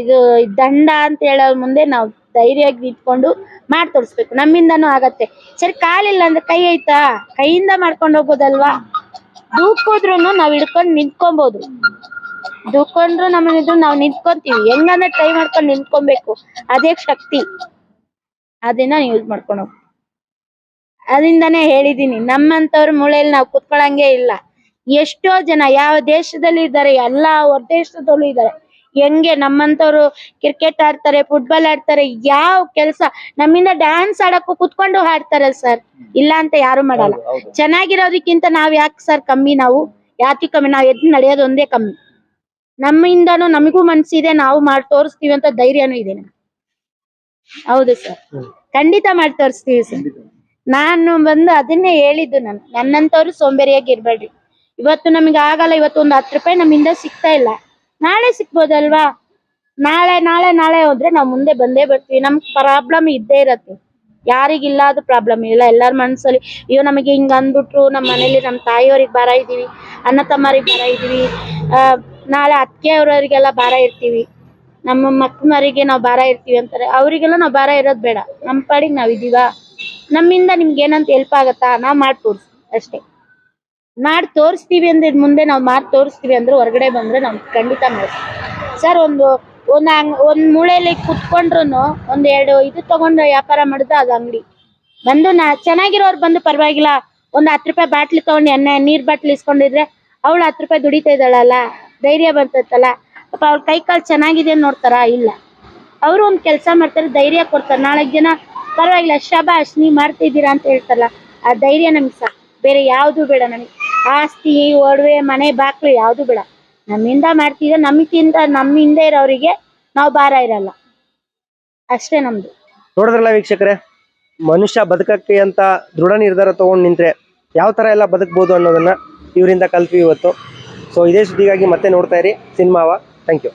ಇದು, ದಂಡ ಅಂತ ಹೇಳೋರ್ ಮುಂದೆ ನಾವು ಧೈರ್ಯವಾಗಿ ನಿಂತ್ಕೊಂಡು ಮಾಡಿ ತೋರಿಸ್ಬೇಕು. ನಮ್ಮಿಂದನೂ ಆಗತ್ತೆ. ಸರಿ, ಕಾಲಿಲ್ಲ ಅಂದ್ರೆ ಕೈ ಐತಾ ಕೈಯಿಂದ ಮಾಡ್ಕೊಂಡು ಹೋಗ್ಬೋದಲ್ವಾ ದೂಕೋದ್ರು ನಾವ್ ಹಿಡ್ಕೊಂಡು ನಿಂತ್ಕೊಬಹುದು ದೂಕೊಂಡ್ರು ನಮ್ಮನಿದ್ರು ನಾವ್ ನಿಂತ್ಕೊಂತೀವಿ. ಹೆಂಗಂದ್ರೆ ಟ್ರೈ ಮಾಡ್ಕೊಂಡು ನಿಂತ್ಕೊಬೇಕು. ಅದೇ ಶಕ್ತಿ. ಅದನ್ನ ಯೂಸ್ ಮಾಡ್ಕೊಂಡು ಅದರಿಂದಾನೆ ಹೇಳಿದೀನಿ ನಮ್ಮಂತವ್ರ ಮೂಳೆಯಲ್ಲಿ ನಾವು ಕುತ್ಕೊಳಂಗೆ ಇಲ್ಲ. ಎಷ್ಟೋ ಜನ ಯಾವ ದೇಶದಲ್ಲಿ ಇದ್ದಾರೆ ಎಲ್ಲಾ ಹೊರದೇಶದಲ್ಲೂ ಇದ್ದಾರೆ. ಹೆಂಗೆ ನಮ್ಮಂತವರು ಕ್ರಿಕೆಟ್ ಆಡ್ತಾರೆ ಫುಟ್ಬಾಲ್ ಆಡ್ತಾರೆ ಯಾವ ಕೆಲಸ. ನಮ್ಮಿಂದ ಡ್ಯಾನ್ಸ್ ಆಡಕ್ಕೂ ಕುತ್ಕೊಂಡು ಆಡ್ತಾರೆ ಸರ್ ಇಲ್ಲ ಅಂತ ಯಾರು ಮಾಡಲ್ಲ. ಚೆನ್ನಾಗಿರೋದಕ್ಕಿಂತ ನಾವ್ ಯಾಕೆ ಸರ್ ಕಮ್ಮಿ ನಾವು? ಯಾತಿ ಕಮ್ಮಿ? ನಾವ್ ಎದ್ದು ನಡೆಯೋದು ಒಂದೇ ಕಮ್ಮಿ. ನಮ್ಮಿಂದನು ನಮಗೂ ಮನ್ಸಿದೆ ನಾವು ಮಾಡಿ ತೋರಿಸ್ತೀವಿ ಅಂತ ಧೈರ್ಯನೂ ಇದೆ ನಮ್ಗೆ. ಹೌದು ಸರ್ ಖಂಡಿತ ಮಾಡಿ ತೋರಿಸ್ತೀವಿ ಸರ್ ನಾನು ಬಂದು ಅದನ್ನೇ ಹೇಳಿದ್ದು ನಾನು. ನನ್ನಂತವ್ರು ಸೋಂಬೇರಿಯಾಗಿ ಇರ್ಬೇಡ್ರಿ. ಇವತ್ತು ನಮಗೆ ಆಗಲ್ಲ ಇವತ್ತು ಒಂದು ಹತ್ತು ರೂಪಾಯಿ ನಮ್ಮಿಂದ ಸಿಗ್ತಾ ಇಲ್ಲ. ನಾಳೆ ಸಿಕ್ಬೋದಲ್ವಾ ನಾಳೆ ನಾಳೆ ನಾಳೆ ಹೋದ್ರೆ ನಾವು ಮುಂದೆ ಬಂದೇ ಬರ್ತೀವಿ. ನಮ್ ಪ್ರಾಬ್ಲಮ್ ಇದ್ದೇ ಇರತ್ತೆ. ಯಾರಿಗಿಲ್ಲ ಅದು ಪ್ರಾಬ್ಲಮ್ ಇಲ್ಲ. ಎಲ್ಲರ ಮನ್ಸಲ್ಲಿ ಇವ್ ನಮಗೆ ಹಿಂಗ ಅಂದ್ಬಿಟ್ರು. ನಮ್ಮ ಮನೇಲಿ ನಮ್ಮ ತಾಯಿಯವ್ರಿಗೆ ಭಾರ ಇದೀವಿ ಅಣ್ಣ ತಮ್ಮರಿಗೆ ಭಾರ ಇದೀವಿ ಆ, ನಾಳೆ ಅತ್ತಿಗೆ ಅವ್ರವ್ರಿಗೆಲ್ಲ ಭಾರ ಇರ್ತೀವಿ. ನಮ್ಮ ಮಕ್ಕಳಿಗೆ ನಾವು ಬಾರ ಇರ್ತೀವಿ ಅಂತಾರೆ. ಅವರಿಗೆಲ್ಲ ನಾವು ಬಾರ ಇರೋದು ಬೇಡ. ನಮ್ಮ ಪಾಡಿಗೆ ನಾವು ಇದೀವ? ನಮ್ಮಿಂದ ನಿಮ್ಗೆ ಏನಂತ ಹೆಲ್ಪ್ ಆಗತ್ತಾ? ನಾವು ಮಾಡಿ ಅಷ್ಟೇ. ಮಾಡಿ ತೋರಿಸ್ತೀವಿ ಅಂದ್ರೆ ಮುಂದೆ ನಾವು ಮಾಡಿ ತೋರಿಸ್ತೀವಿ ಅಂದ್ರೆ ಹೊರಗಡೆ ಬಂದ್ರೆ ನಾವು ಖಂಡಿತ ಮಾಡಿಸ್ತೀವಿ ಸರ್, ಒಂದು ಒಂದು ಅಂಗ್ ಒಂದು ಮೂಳೆಲಿ ಕುತ್ಕೊಂಡ್ರು ಒಂದ್ ಎರಡು ಇದು ತಗೊಂಡು ವ್ಯಾಪಾರ ಮಾಡಿದ್ರೆ ಅದು ಅಂಗಡಿ. ಬಂದು ನಾ, ಚೆನ್ನಾಗಿರೋರು ಬಂದು ಪರವಾಗಿಲ್ಲ, ಒಂದು ಹತ್ತು ರೂಪಾಯಿ ಬಾಟ್ಲಿ ತಗೊಂಡು ಎಣ್ಣೆ, ನೀರ್ ಬಾಟ್ಲಿ ಇಸ್ಕೊಂಡಿದ್ರೆ ಅವಳು ಹತ್ತು ರೂಪಾಯಿ ದುಡಿತಾ ಇದ್ದಾಳಲ್ಲ, ಧೈರ್ಯ ಬರ್ತೈತಲ್ಲ ಪಾಪ ಅವ್ರ ಕೈ ಕಾಲು ಚೆನ್ನಾಗಿದೆ ನೋಡ್ತಾರ? ಇಲ್ಲ. ಅವರು ಒಂದ್ ಕೆಲಸ ಮಾಡ್ತಾರೆ, ಧೈರ್ಯ ಕೊಡ್ತಾರೆ. ನಾಳೆ ಜನ ಪರವಾಗಿಲ್ಲ, ಶಬಾಷ್ ನೀ ಮಾಡ್ತಿದ್ದೀರಾ ಅಂತ ಹೇಳ್ತಾರಲ್ಲ, ಆ ಧೈರ್ಯ ನಮ್ಗೆ ಸಾಕು. ಬೇರೆ ಯಾವುದು ಬೇಡ ನನಗೆ ಆಸ್ತಿ, ಒಡವೆ, ಮನೆ, ಬಾಕ್ಲು ಯಾವುದು ಬೇಡ. ನಮ್ಮಿಂದ ಮಾಡ್ತಿದ್ರೆ ನಮ್ಮಿಂದ ನಮ್ಮ ಹಿಂದೆ ಇರೋರಿಗೆ ನಾವು ಭಾರ ಇರಲ್ಲ. ಅಷ್ಟೇ ನಮ್ದು. ನೋಡಿದ್ರಲ್ಲ ವೀಕ್ಷಕರೇ, ಮನುಷ್ಯ ಬದುಕಕ್ಕೆ ಅಂತ ದೃಢ ನಿರ್ಧಾರ ತಗೊಂಡು ನಿಂತ್ರೆ ಯಾವ ತರ ಎಲ್ಲ ಬದುಕ್ಬೋದು ಅನ್ನೋದನ್ನ ಇವರಿಂದ ಕಲ್ತ್ವಿ ಇವತ್ತು. ಸೊ ಇದೇ ಸುದ್ದಿಗಾಗಿ ಮತ್ತೆ ನೋಡ್ತಾ ಇರಿ, ಸಿನಿಮಾವ. Thank you